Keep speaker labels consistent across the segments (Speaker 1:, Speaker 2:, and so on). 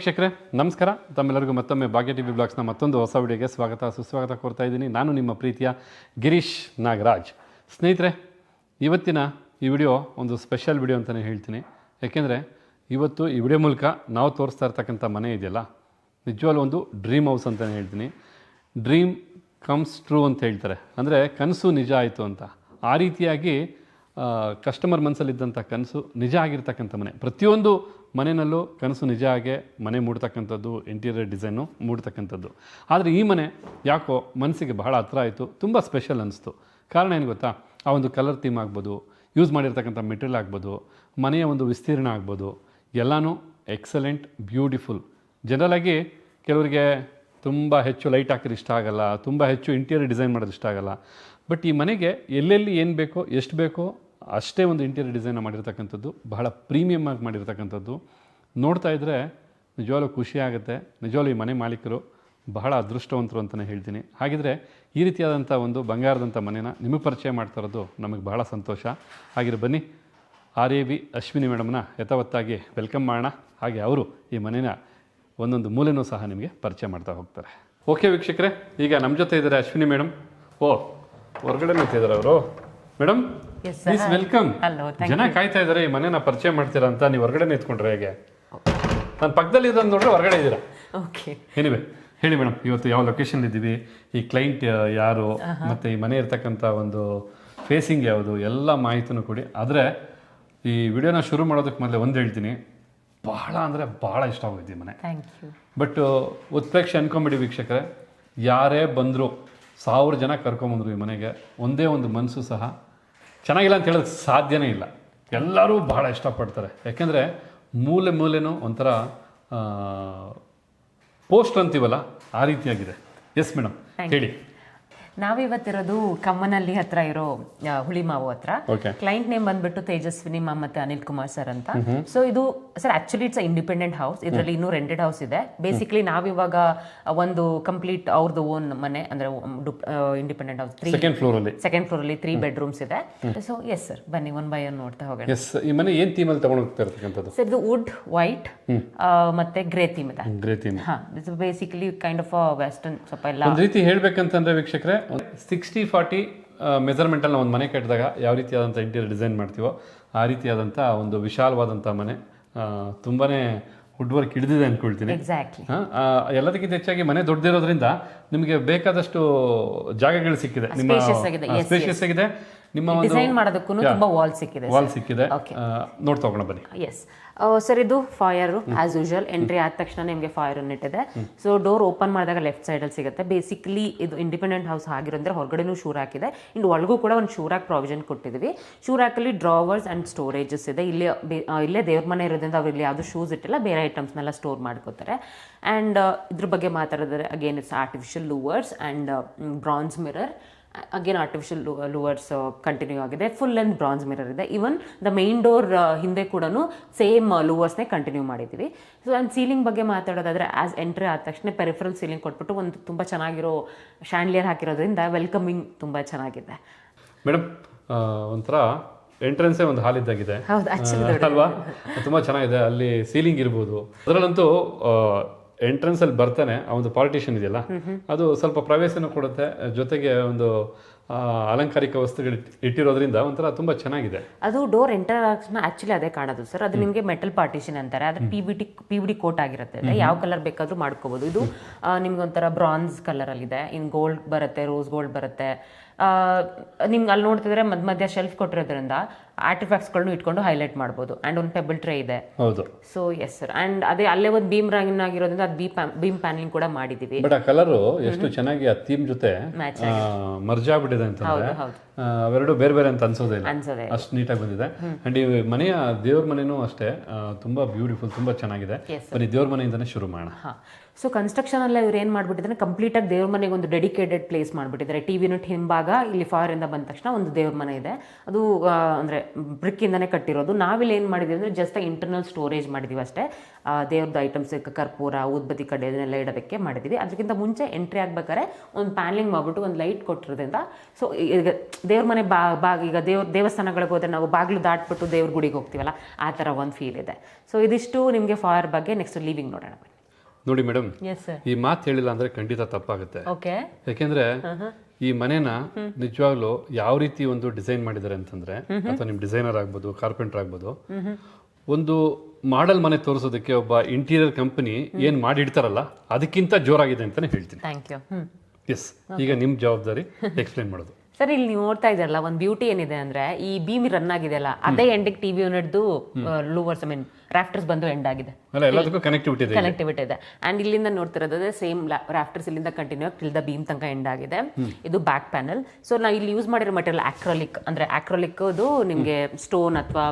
Speaker 1: ವೀಕ್ಷಕರೇ, ನಮಸ್ಕಾರ. ತಮ್ಮೆಲ್ಲರಿಗೂ ಮತ್ತೊಮ್ಮೆ ಭಾಗ್ಯ ಟಿ ವಿ ಬ್ಲಾಗ್ಸ್ನ ಮತ್ತೊಂದು ಹೊಸ ವಿಡಿಯೋಗೆ ಸ್ವಾಗತ, ಸುಸ್ವಾಗತ ಕೋರ್ತಾ ಇದ್ದೀನಿ. ನಾನು ನಿಮ್ಮ ಪ್ರೀತಿಯ ಗಿರೀಶ್ ನಾಗರಾಜ್. ಸ್ನೇಹಿತರೆ, ಇವತ್ತಿನ ಈ ವಿಡಿಯೋ ಒಂದು ಸ್ಪೆಷಲ್ ವಿಡಿಯೋ ಅಂತಲೇ ಹೇಳ್ತೀನಿ. ಯಾಕೆಂದರೆ, ಇವತ್ತು ಈ ವಿಡಿಯೋ ಮೂಲಕ ನಾವು ತೋರಿಸ್ತಾ ಇರ್ತಕ್ಕಂಥ ಮನೆ ಇದೆಯಲ್ಲ, ನಿಜವಾಗ್ಲೂ ಒಂದು ಡ್ರೀಮ್ ಹೌಸ್ ಅಂತಲೇ ಹೇಳ್ತೀನಿ. ಡ್ರೀಮ್ ಕಮ್ಸ್ ಟ್ರೂ ಅಂತ ಹೇಳ್ತಾರೆ. ಅಂದರೆ ಕನಸು ನಿಜ ಆಯಿತು ಅಂತ. ಆ ರೀತಿಯಾಗಿ ಕಸ್ಟಮರ್ ಮನಸ್ಸಲ್ಲಿದ್ದಂಥ ಕನಸು ನಿಜ ಆಗಿರ್ತಕ್ಕಂಥ ಮನೆ. ಪ್ರತಿಯೊಂದು ಮನೆಯಲ್ಲೂ ಕನಸು ನಿಜ ಆಗೇ ಮನೆ ಮೂಡ್ತಕ್ಕಂಥದ್ದು ಇಂಟೀರಿಯರ್ ಡಿಸೈನು ಮೂಡ್ತಕ್ಕಂಥದ್ದು. ಆದರೆ ಈ ಮನೆ ಯಾಕೋ ಮನಸ್ಸಿಗೆ ಬಹಳ ಹತ್ರ ಆಯಿತು, ತುಂಬ ಸ್ಪೆಷಲ್ ಅನಿಸ್ತು. ಕಾರಣ ಏನು ಗೊತ್ತಾ? ಆ ಒಂದು ಕಲರ್ ಥೀಮ್ ಆಗ್ಬೋದು ಯೂಸ್ ಮಾಡಿರ್ತಕ್ಕಂಥ ಮೆಟೀರಿಯಲ್ ಆಗ್ಬೋದು, ಮನೆಯ ಒಂದು ವಿಸ್ತೀರ್ಣ ಆಗ್ಬೋದು, ಎಲ್ಲನೂ ಎಕ್ಸಲೆಂಟ್ ಬ್ಯೂಟಿಫುಲ್ ಜನರಲಾಗಿ ಕೆಲವರಿಗೆ ತುಂಬ ಹೆಚ್ಚು ಲೈಟ್ ಹಾಕಿದ್ರೆ ಇಷ್ಟ ಆಗಲ್ಲ, ತುಂಬ ಹೆಚ್ಚು ಇಂಟೀರಿಯರ್ ಡಿಸೈನ್ ಮಾಡೋದು ಇಷ್ಟ ಆಗಲ್ಲ. ಬಟ್ ಈ ಮನೆಗೆ ಎಲ್ಲೆಲ್ಲಿ ಏನು ಬೇಕೋ, ಎಷ್ಟು ಬೇಕೋ ಅಷ್ಟೇ ಒಂದು ಇಂಟೀರಿಯರ್ ಡಿಸೈನ್ ಮಾಡಿರ್ತಕ್ಕಂಥದ್ದು, ಬಹಳ ಪ್ರೀಮಿಯಮ್ ಆಗಿ ಮಾಡಿರ್ತಕ್ಕಂಥದ್ದು. ನೋಡ್ತಾ ಇದ್ದರೆ ನಿಜವಾಗ್ಲೂ ಖುಷಿ ಆಗುತ್ತೆ. ನಿಜವಾಗ್ಲೂ ಈ ಮನೆ ಮಾಲೀಕರು ಬಹಳ ಅದೃಷ್ಟವಂತರು ಅಂತಲೇ ಹೇಳ್ತೀನಿ. ಹಾಗಿದ್ರೆ ಈ ರೀತಿಯಾದಂಥ ಒಂದು ಬಂಗಾರದಂಥ ಮನೆನ ನಿಮಗೆ ಪರಿಚಯ ಮಾಡ್ತಾ ಇರೋದು ನಮಗೆ ಬಹಳ ಸಂತೋಷ. ಹಾಗಿರ ಬನ್ನಿ ಆರ್ ಎ ವಿ ಅಶ್ವಿನಿ ಮೇಡಮ್ನ ಯಥಾವತ್ತಾಗಿ ವೆಲ್ಕಮ್ ಮಾಡೋಣ. ಹಾಗೆ ಅವರು ಈ ಮನೆನ ಒಂದೊಂದು ಮೂಲೆನೂ ಸಹ ನಿಮಗೆ ಪರಿಚಯ ಮಾಡ್ತಾ ಹೋಗ್ತಾರೆ. ಓಕೆ ವೀಕ್ಷಕರೇ, ಈಗ ನಮ್ಮ ಜೊತೆ ಇದ್ದಾರೆ ಅಶ್ವಿನಿ ಮೇಡಮ್. ಓ ಹೊರಗಡೆ ನಿಂತಿದ್ದಾರೆ ಅವರು? ಮೇಡಮ್. ಪ್ಲೀಸ್ ವೆಲ್ಕಮ್ ಜನ ಕಾಯ್ತಾ ಇದ್ದಾರೆ ಈ ಮನೆನ ಪರಿಚಯ ಮಾಡ್ತೀರಾ ಅಂತ ನೀವು ಹೊರಗಡೆ ನಿಂತ್ಕೊಂಡ್ರೆ ಹೇಗೆ? ನಾನು ಪಕ್ಕದಲ್ಲಿ ಇರೋದು ನೋಡ್ರೆ ಹೊರಗಡೆ ಇದ್ದೀರಾ?
Speaker 2: ಓಕೆ
Speaker 1: ಏನಿವೆ ಹೇಳಿ ಮೇಡಮ್ ಇವತ್ತು ಯಾವ ಲೊಕೇಶನ್ ಇದ್ದೀವಿ? ಈ ಕ್ಲೈಂಟ್ ಯಾರು? ಮತ್ತೆ ಈ ಮನೆ ಇರ್ತಕ್ಕಂಥ ಒಂದು ಫೇಸಿಂಗ್ ಯಾವುದು? ಎಲ್ಲ ಮಾಹಿತಿನೂ ಕೊಡಿ. ಆದರೆ ಈ ವಿಡಿಯೋನ ಶುರು ಮಾಡೋದಕ್ಕೆ ಮೊದಲೇ ಒಂದು ಹೇಳ್ತೀನಿ. ಬಹಳ ಅಂದರೆ ಬಹಳ ಇಷ್ಟ ಆಗೋಯ್ತು ಈ ಮನೆ. ಬಟ್ ಉತ್ಪ್ರೇಕ್ಷೆ ಅನ್ಕೊಂಬಿಡಿ ವೀಕ್ಷಕರೇ. ಯಾರೇ ಬಂದರೂ ಸಾವಿರ ಜನ ಕರ್ಕೊಂಬಂದ್ರು ಈ ಮನೆಗೆ. ಒಂದೇ ಒಂದು ಮನಸ್ಸು ಸಹ. ಚೆನ್ನಾಗಿಲ್ಲ ಅಂತ ಹೇಳೋದಕ್ಕೆ ಸಾಧ್ಯನೇ ಇಲ್ಲ. ಎಲ್ಲರೂ ಬಹಳ ಇಷ್ಟಪಡ್ತಾರೆ. ಯಾಕೆಂದರೆ ಮೂಲೆ ಮೂಲೆನೂ ಒಂಥರ ಪೋಸ್ಟ್ ಅಂತೀವಲ್ಲ ಆ ರೀತಿಯಾಗಿದೆ. ಎಸ್ ಮೇಡಮ್ ಹೇಳಿ.
Speaker 2: ನಾವಿವತ್ತಿರೋದು ಕಮ್ಮನಹಳ್ಳಿ ಹತ್ರ ಇರೋ ಹುಳಿ ಹುಳಿಮಾವು ಹತ್ರ. ಕ್ಲೈಂಟ್ ನೇಮ್ ಬಂದ್ಬಿಟ್ಟು ತೇಜಸ್ವಿನಿ ಮಾ ಮತ್ತೆ ಅನಿಲ್ ಕುಮಾರ್ ಸರ್ ಅಂತ. ಸೊ ಇದು sir actually it's independent house ಇದರಲ್ಲಿ ಇನ್ನೂ ರೆಂಟೆಡ್ ಹೌಸ್ ಇದೆ. ಬೇಸಿಕಲಿ ನಾವಿವಾಗ ಒಂದು ಕಂಪ್ಲೀಟ್ ಅವ್ರದ್ದು ಓನ್ ಮನೆ ಅಂದ್ರೆ ಇಂಡಿಪೆಂಡೆಂಟ್ ಹೌಸ್ ತ್ರೀ
Speaker 1: ಸೆಕೆಂಡ್ ಫ್ಲೋರಲ್ಲಿ
Speaker 2: ಸೆಕೆಂಡ್ ಫ್ಲೋರ್ ಅಲ್ಲಿ. ತ್ರೀ ಬೆಡ್ರೂಮ್ಸ್ ಇದೆ. ಸೊ ಎಸ್ ಸರ್ ಬನ್ನಿ ಒನ್ ಬೈ ಒನ್ ನೋಡ್ತಾ ಹೋಗೋಣ.
Speaker 1: ಎಸ್ ಈ ಮನೆ ಏನ್ ಥೀಮ್ ಅಲ್ಲಿ ತಗೊಂಡು ಹೋಗ್ತಾ ಇರ್ತಕ್ಕಂಥದ್ದು?
Speaker 2: ಸರ್ ಇದು ವುಡ್ ವೈಟ್ ಮತ್ತೆ ಗ್ರೇ ಥೀಮ್ ಇದೆ.
Speaker 1: ಗ್ರೇ ಥೀಮ್
Speaker 2: ಹಾ it's basically kind of western ಸ್ವಲ್ಪ ಎಲ್ಲ
Speaker 1: ಒಂದು ರೀತಿ ಹೇಳ್ಬೇಕಂತಂದ್ರೆ ವೀಕ್ಷಕರೇ ಸಿಕ್ಸ್ಟಿ ಫಾರ್ಟಿ ಮೆಜರ್ಮೆಂಟಲ್ಲಿ ನಾವು ಒಂದು ಮನೆ ಕಟ್ಟಿದಾಗ ಯಾವ ರೀತಿಯಾದಂಥ ಇಂಟೀರಿಯರ್ ಡಿಸೈನ್ ಮಾಡ್ತೀವೋ ಆ ರೀತಿಯಾದಂಥ ಒಂದು ವಿಶಾಲವಾದಂಥ ಮನೆ ತುಂಬಾ ತುಂಬಾನೇ ವುಡ್ ವರ್ಕ್ ಹಿಡಿದಿದೆ ಅಂದ್ಕೊಳ್ತೀನಿ ಎಲ್ಲದಕ್ಕಿಂತ ಹೆಚ್ಚಾಗಿ ಮನೆ ದೊಡ್ಡದಿರೋದ್ರಿಂದ ನಿಮಗೆ ಬೇಕಾದಷ್ಟು ಜಾಗಗಳು ಸಿಕ್ಕಿದೆ. ನಿಮ್ಮ ಸ್ಪೇಷಿಯಸ್ ಆಗಿದೆ. ನಿಮ್ಮ
Speaker 2: ಡಿಸೈನ್ ಮಾಡೋದಕ್ಕೂ ತುಂಬಾ ವಾಲ್ ಸಿಕ್ಕಿದೆ
Speaker 1: ವಾಲ್ ಸಿಕ್ಕಿದೆ. ನೋಡ್ತಾ ಹೋಗೋಣ ಬನ್ನಿ.
Speaker 2: ಎಸ್ ಸರ್, ಇದು ಫೈರ್ ಆಸ್ ಯೂಶುವಲ್ ಎಂಟ್ರಿ ಆದ ತಕ್ಷಣ ನಿಮಗೆ ಫೈರ್ ಯೂನಿಟ್ ಇಟ್ಟಿದೆ. ಸೊ ಡೋರ್ ಓಪನ್ ಮಾಡಿದಾಗ ಲೆಫ್ಟ್ ಸೈಡಲ್ಲಿ ಸಿಗುತ್ತೆ. ಬೇಸಿಕಲಿ ಇದು ಇಂಡಿಪೆಂಡೆಂಟ್ ಹೌಸ್ ಆಗಿರೋದ್ರೆ ಹೊರಗಡೆನೂ ಶೂರ್ ಹಾಕಿದೆ. ಇನ್ನು ಒಳಗೂ ಕೂಡ ಒಂದು ಶೂರಾಕ್ ಪ್ರಾವಿಷನ್ ಕೊಟ್ಟಿದ್ವಿ. ಶೂರಾಕಲ್ಲಿ ಡ್ರಾವರ್ಸ್ ಆ್ಯಂಡ್ ಸ್ಟೋರೇಜಸ್ ಇದೆ. ಇಲ್ಲಿ ಇಲ್ಲೇ ದೇವ್ರ ಮನೆ ಇರೋದ್ರಿಂದ ಅವ್ರು ಇಲ್ಲಿ ಯಾವುದು ಶೂಸ್ ಇಟ್ಟಿಲ್ಲ. ಬೇರೆ ಐಟಮ್ಸ್ನೆಲ್ಲ ಸ್ಟೋರ್ ಮಾಡ್ಕೋತಾರೆ. ಆ್ಯಂಡ್ ಇದ್ರ ಬಗ್ಗೆ ಮಾತಾಡಿದ್ರೆ again it's artificial louvers and bronze mirror again artificial louvers continue ಆಗಿದೆ. ಫುಲ್ ಲೆಂತ್ ಬ್ರಾನ್ಸ್ ಮಿರರ್ ಇದೆ. ಈವನ್ ದ ಮೇನ್ ಡೋರ್ ಹಿಂದೆ ಕೂಡ ಸೇಮ್ ಲೂವರ್ಸ್ನೇ ಕಂಟಿನ್ಯೂ ಮಾಡಿದ್ದೀವಿ. ಸೊ ಆ್ಯಂಡ್ ಸೀಲಿಂಗ್ ಬಗ್ಗೆ ಮಾತಾಡೋದಾದರೆ ಆ್ಯಸ್ ಎಂಟ್ರಿ ಆದ ತಕ್ಷಣ ಪೆರಿಫರಲ್ ಸೀಲಿಂಗ್ ಕೊಟ್ಬಿಟ್ಟು ಒಂದು ತುಂಬ ಚೆನ್ನಾಗಿರೋ ಶ್ಯಾಂಡ್ಲಿಯರ್ ಹಾಕಿರೋದ್ರಿಂದ ವೆಲ್ಕಮಿಂಗ್ ತುಂಬ ಚೆನ್ನಾಗಿದೆ.
Speaker 1: ಮೇಡಮ್ ಒಂಥರ ಎಂಟ್ರೆನ್ಸೇ ಒಂದು ಹಾಲ್ ಇದ್ದಾಗಿದೆ. ಅಲ್ವಾ? ತುಂಬ ಚೆನ್ನಾಗಿದೆ. ಅಲ್ಲಿ ಸೀಲಿಂಗ್ ಇರ್ಬೋದು. ಅದರಲ್ಲಂತೂ ಎಂಟ್ರೆನ್ಸ್ ಅಲ್ಲಿ ಬರ್ತಾನೆ ಆ ಒಂದು ಪಾರ್ಟಿಷನ್ ಇದೆಯಲ್ಲ ಅದು ಸ್ವಲ್ಪ ಪ್ರವೇಶನ ಕೊಡುತ್ತೆ ಜೊತೆಗೆ ಒಂದು ಅಲಂಕಾರಿಕ ವಸ್ತುಗಳು ಇಟ್ಟಿರೋದ್ರಿಂದ ಒಂಥರ ತುಂಬಾ ಚೆನ್ನಾಗಿದೆ.
Speaker 2: ಅದು ಡೋರ್ ಎಂಟರ್ ತಕ್ಷಣ ಆಕ್ಚುಲಿ ಅದೇ ಕಾಣೋದು ಸರ್ ಅದು ನಿಮಗೆ ಮೆಟಲ್ ಪಾರ್ಟಿಷನ್ ಅಂತಾರೆ. ಅದು P B T P B D coat ಆಗಿರುತ್ತೆ. ಯಾವ ಕಲರ್ ಬೇಕಾದ್ರೂ ಮಾಡ್ಕೋಬಹುದು ಇದು ನಿಮ್ಗೆ ಒಂಥರ ಬ್ರಾನ್ಸ್ ಕಲರ್ ಅಲ್ಲಿ ಇದೆ ಇನ್ ಗೋಲ್ಡ್ ಬರುತ್ತೆ ರೋಸ್ ಗೋಲ್ಡ್ ಬರುತ್ತೆ. ನಿಮ್ಗೆ ಅಲ್ಲಿ ನೋಡ್ತಿದ್ರೆ ಮಧ್ಯ ಮಧ್ಯ ಶೆಲ್ಫ್ ಕೊಟ್ಟಿರೋದ್ರಿಂದ ಆರ್ಟಿಫ್ಯಾಕ್ಟ್ಸ್ಗಳನ್ನು ಇಟ್ಕೊಂಡು ಹೈಲೈಟ್ ಮಾಡ್ಬೋದು. ಆ್ಯಂಡ್ ಒಂದು ಟೇಬಲ್ ಟ್ರೇ ಇದೆ.
Speaker 1: ಹೌದು.
Speaker 2: ಸೊ ಎಸ್ ಸರ್ ಆ್ಯಂಡ್ ಅದೇ ಅಲ್ಲೇ ಒಂದು ಬೀಮ್ ರಾಂಗಿನ ಆಗಿರೋದ್ರಿಂದ ಅದು ಬೀ ಬೀಮ್ ಪ್ಯಾನಿಂಗ್ ಕೂಡ ಮಾಡಿದ್ದೀವಿ
Speaker 1: ಬಟ್ ಆ ಕಲರು ಎಷ್ಟು ಚೆನ್ನಾಗಿ ಆ ಥೀಮ್ ಜೊತೆ ಮರ್ಜಾಗ್ಬಿಟ್ಟಿದೆ ಅಂತ
Speaker 2: ಹೌದು
Speaker 1: ಹೌದು. ಅವೆರಡು ಬೇರೆ ಬೇರೆ ಅಂತ ಅನ್ಸೋದೇ ಇಲ್ಲ. ಅಷ್ಟು ನೀಟಾಗಿ ಬಂದಿದೆ. ಅಂಡ್ ಈ ಮನೆಯ ದೇವ್ರ ಮನೆನೂ ಅಷ್ಟೇ ತುಂಬಾ ಬ್ಯೂಟಿಫುಲ್ ತುಂಬಾ ಚೆನ್ನಾಗಿದೆ. ಬನ್ನಿ ದೇವ್ರ ಮನೆಯಿಂದನೇ ಶುರು ಮಾಡೋಣ.
Speaker 2: ಸೊ ಕನ್ಸ್ಟ್ರಕ್ಷನ್ ಅಲ್ಲ ಇವ್ರು ಏನು ಮಾಡ್ಬಿಟ್ಟಿದ್ದಾರೆ? ಕಂಪ್ಲೀಟ್ ಆಗಿ ದೇವ್ರ ಮನೆಗೆ ಒಂದು ಡೆಡಿಕೇಟೆಡ್ ಪ್ಲೇಸ್ ಮಾಡ್ಬಿಟ್ಟಿದ್ದಾರೆ. ಟಿ ವಿ ಹಿಂಭಾಗ ಇಲ್ಲಿ ಫಾರ್ ಇಂದ ಬಂದ ತಕ್ಷಣ ಒಂದು ದೇವ್ರ ಮನೆ ಇದೆ. ಅದು ಅಂದ್ರೆ ಬ್ರಿಕ್ ಇಂದಾನೆ ಕಟ್ಟಿರೋದು. ನಾವಿಲ್ಲಿ ಏನ್ ಮಾಡಿದ್ವಿ ಅಂದ್ರೆ ಜಸ್ಟ್ ಇಂಟರ್ನಲ್ ಸ್ಟೋರೇಜ್ ಮಾಡಿದೀವಿ ಅಷ್ಟೇ. ದೇವ್ರದ್ದು ಐಟಮ್ಸ್ ಕರ್ಪೂರ ಉದ್ಬತ್ತಿ ಕಡೆ ಅದನ್ನೆಲ್ಲ ಇಡೋದಕ್ಕೆ ಮಾಡಿದೀವಿ. ಅದಕ್ಕಿಂತ ಮುಂಚೆ ಎಂಟ್ರಿ ಆಗ್ಬೇಕಾದ್ರೆ ಒಂದು ಪ್ಯಾನ್ಲಿಂಗ್ ಮಾಡ್ಬಿಟ್ಟು ಒಂದು ಲೈಟ್ ಕೊಟ್ಟಿರೋದ್ರಿಂದ ಸೊ ಈಗ ದೇವ್ರ ಮನೆ ಬಾ ಬಾ ಈಗ ದೇವ್ರ ದೇವಸ್ಥಾನಗಳಿಗೆ ಹೋದ್ರೆ ನಾವು ಬಾಗಿಲು ದಾಟ್ಬಿಟ್ಟು ದೇವ್ರ ಗುಡಿಗೆ ಹೋಗ್ತೀವಲ್ಲ ಆ ಥರ ಒಂದು ಫೀಲ್ ಇದೆ. ಸೊ ಇದಿಷ್ಟು ನಿಮಗೆ ಫಾರ್ ಬಗ್ಗೆ ನೆಕ್ಸ್ಟ್ ಲೀವಿಂಗ್ ನೋಡೋಣ.
Speaker 1: ನೋಡಿ ಮೇಡಮ್
Speaker 2: ಎಸ್ ಸರ್
Speaker 1: ಈ ಮಾತು ಹೇಳಿಲ್ಲ ಅಂದ್ರೆ ಖಂಡಿತ ತಪ್ಪಾಗುತ್ತೆ.
Speaker 2: ಓಕೆ
Speaker 1: ಯಾಕೆಂದ್ರೆ ಈ ಮನೇನ ನಿಜವಾಗ್ಲೂ ಯಾವ ರೀತಿ ಒಂದು ಡಿಸೈನ್ ಮಾಡಿದ್ದಾರೆ ಅಂತಂದ್ರೆ ಅಥವಾ ನಿಮ್ ಡಿಸೈನರ್ ಆಗ್ಬೋದು ಕಾರ್ಪೆಂಟರ್ ಆಗ್ಬೋದು ಒಂದು ಮಾಡೆಲ್ ಮನೆ ತೋರಿಸೋದಕ್ಕೆ ಒಬ್ಬ ಇಂಟೀರಿಯರ್ ಕಂಪನಿ ಏನ್ ಮಾಡಿಡ್ತಾರಲ್ಲ ಅದಕ್ಕಿಂತ ಜೋರಾಗಿದೆ ಅಂತಾನೆ ಹೇಳ್ತೀನಿ.
Speaker 2: ಥ್ಯಾಂಕ್ ಯು
Speaker 1: ಎಸ್ ಈಗ ನಿಮ್ ಜವಾಬ್ದಾರಿ ಎಕ್ಸ್ಪ್ಲೈನ್ ಮಾಡೋದು.
Speaker 2: ಸರ್ ಇಲ್ಲಿ ನೀವು ನೋಡ್ತಾ ಇದ್ದಾರಲ್ಲ ಒಂದು ಬ್ಯೂಟಿ ಏನಿದೆ ಅಂದ್ರೆ ಈ ಬೀಮಿ ರನ್ ಆಗಿದೆ ಅಲ್ಲ ಅದೇ ಎಂಡಿಗೆ ಟಿವಿ ಯೂನಿಟ್ದು ಲೂವರ್ಸ್ ಐ ಮೀನ್ ರಾಫ್ಟರ್ಸ್ ಬಂದು ಎಂಡ್ ಆಗಿದೆ.
Speaker 1: ಕನೆಕ್ಟಿವಿಟಿ ಇದೆ.
Speaker 2: ಕನೆಕ್ಟಿವಿಟಿ ಇದೆ. ಅಂಡ್ ಇಲ್ಲಿಂದ ನೋಡ್ತಿರೋದೇ ಸೇಮ್ ರಾಫ್ಟರ್ಸ್ ಇಲ್ಲಿಂದ ಕಂಟಿನ್ಯೂ ಟಿಲ್ ದ ಬೀಮ್ ತನಕ ಎಂಡ್ ಆಗಿದೆ. ಇದು ಬ್ಯಾಕ್ ಪ್ಯಾನಲ್ ಸೊ ನಾವು ಇಲ್ಲಿ ಯೂಸ್ ಮಾಡಿರೋ ಮಟೀರಿಯಲ್ ಆಕ್ರೋಲಿಕ್ ಅಂದ್ರೆ ಆಕ್ರೋಲಿಕ್ ನಿಮಗೆ ಸ್ಟೋನ್ ಅಥವಾ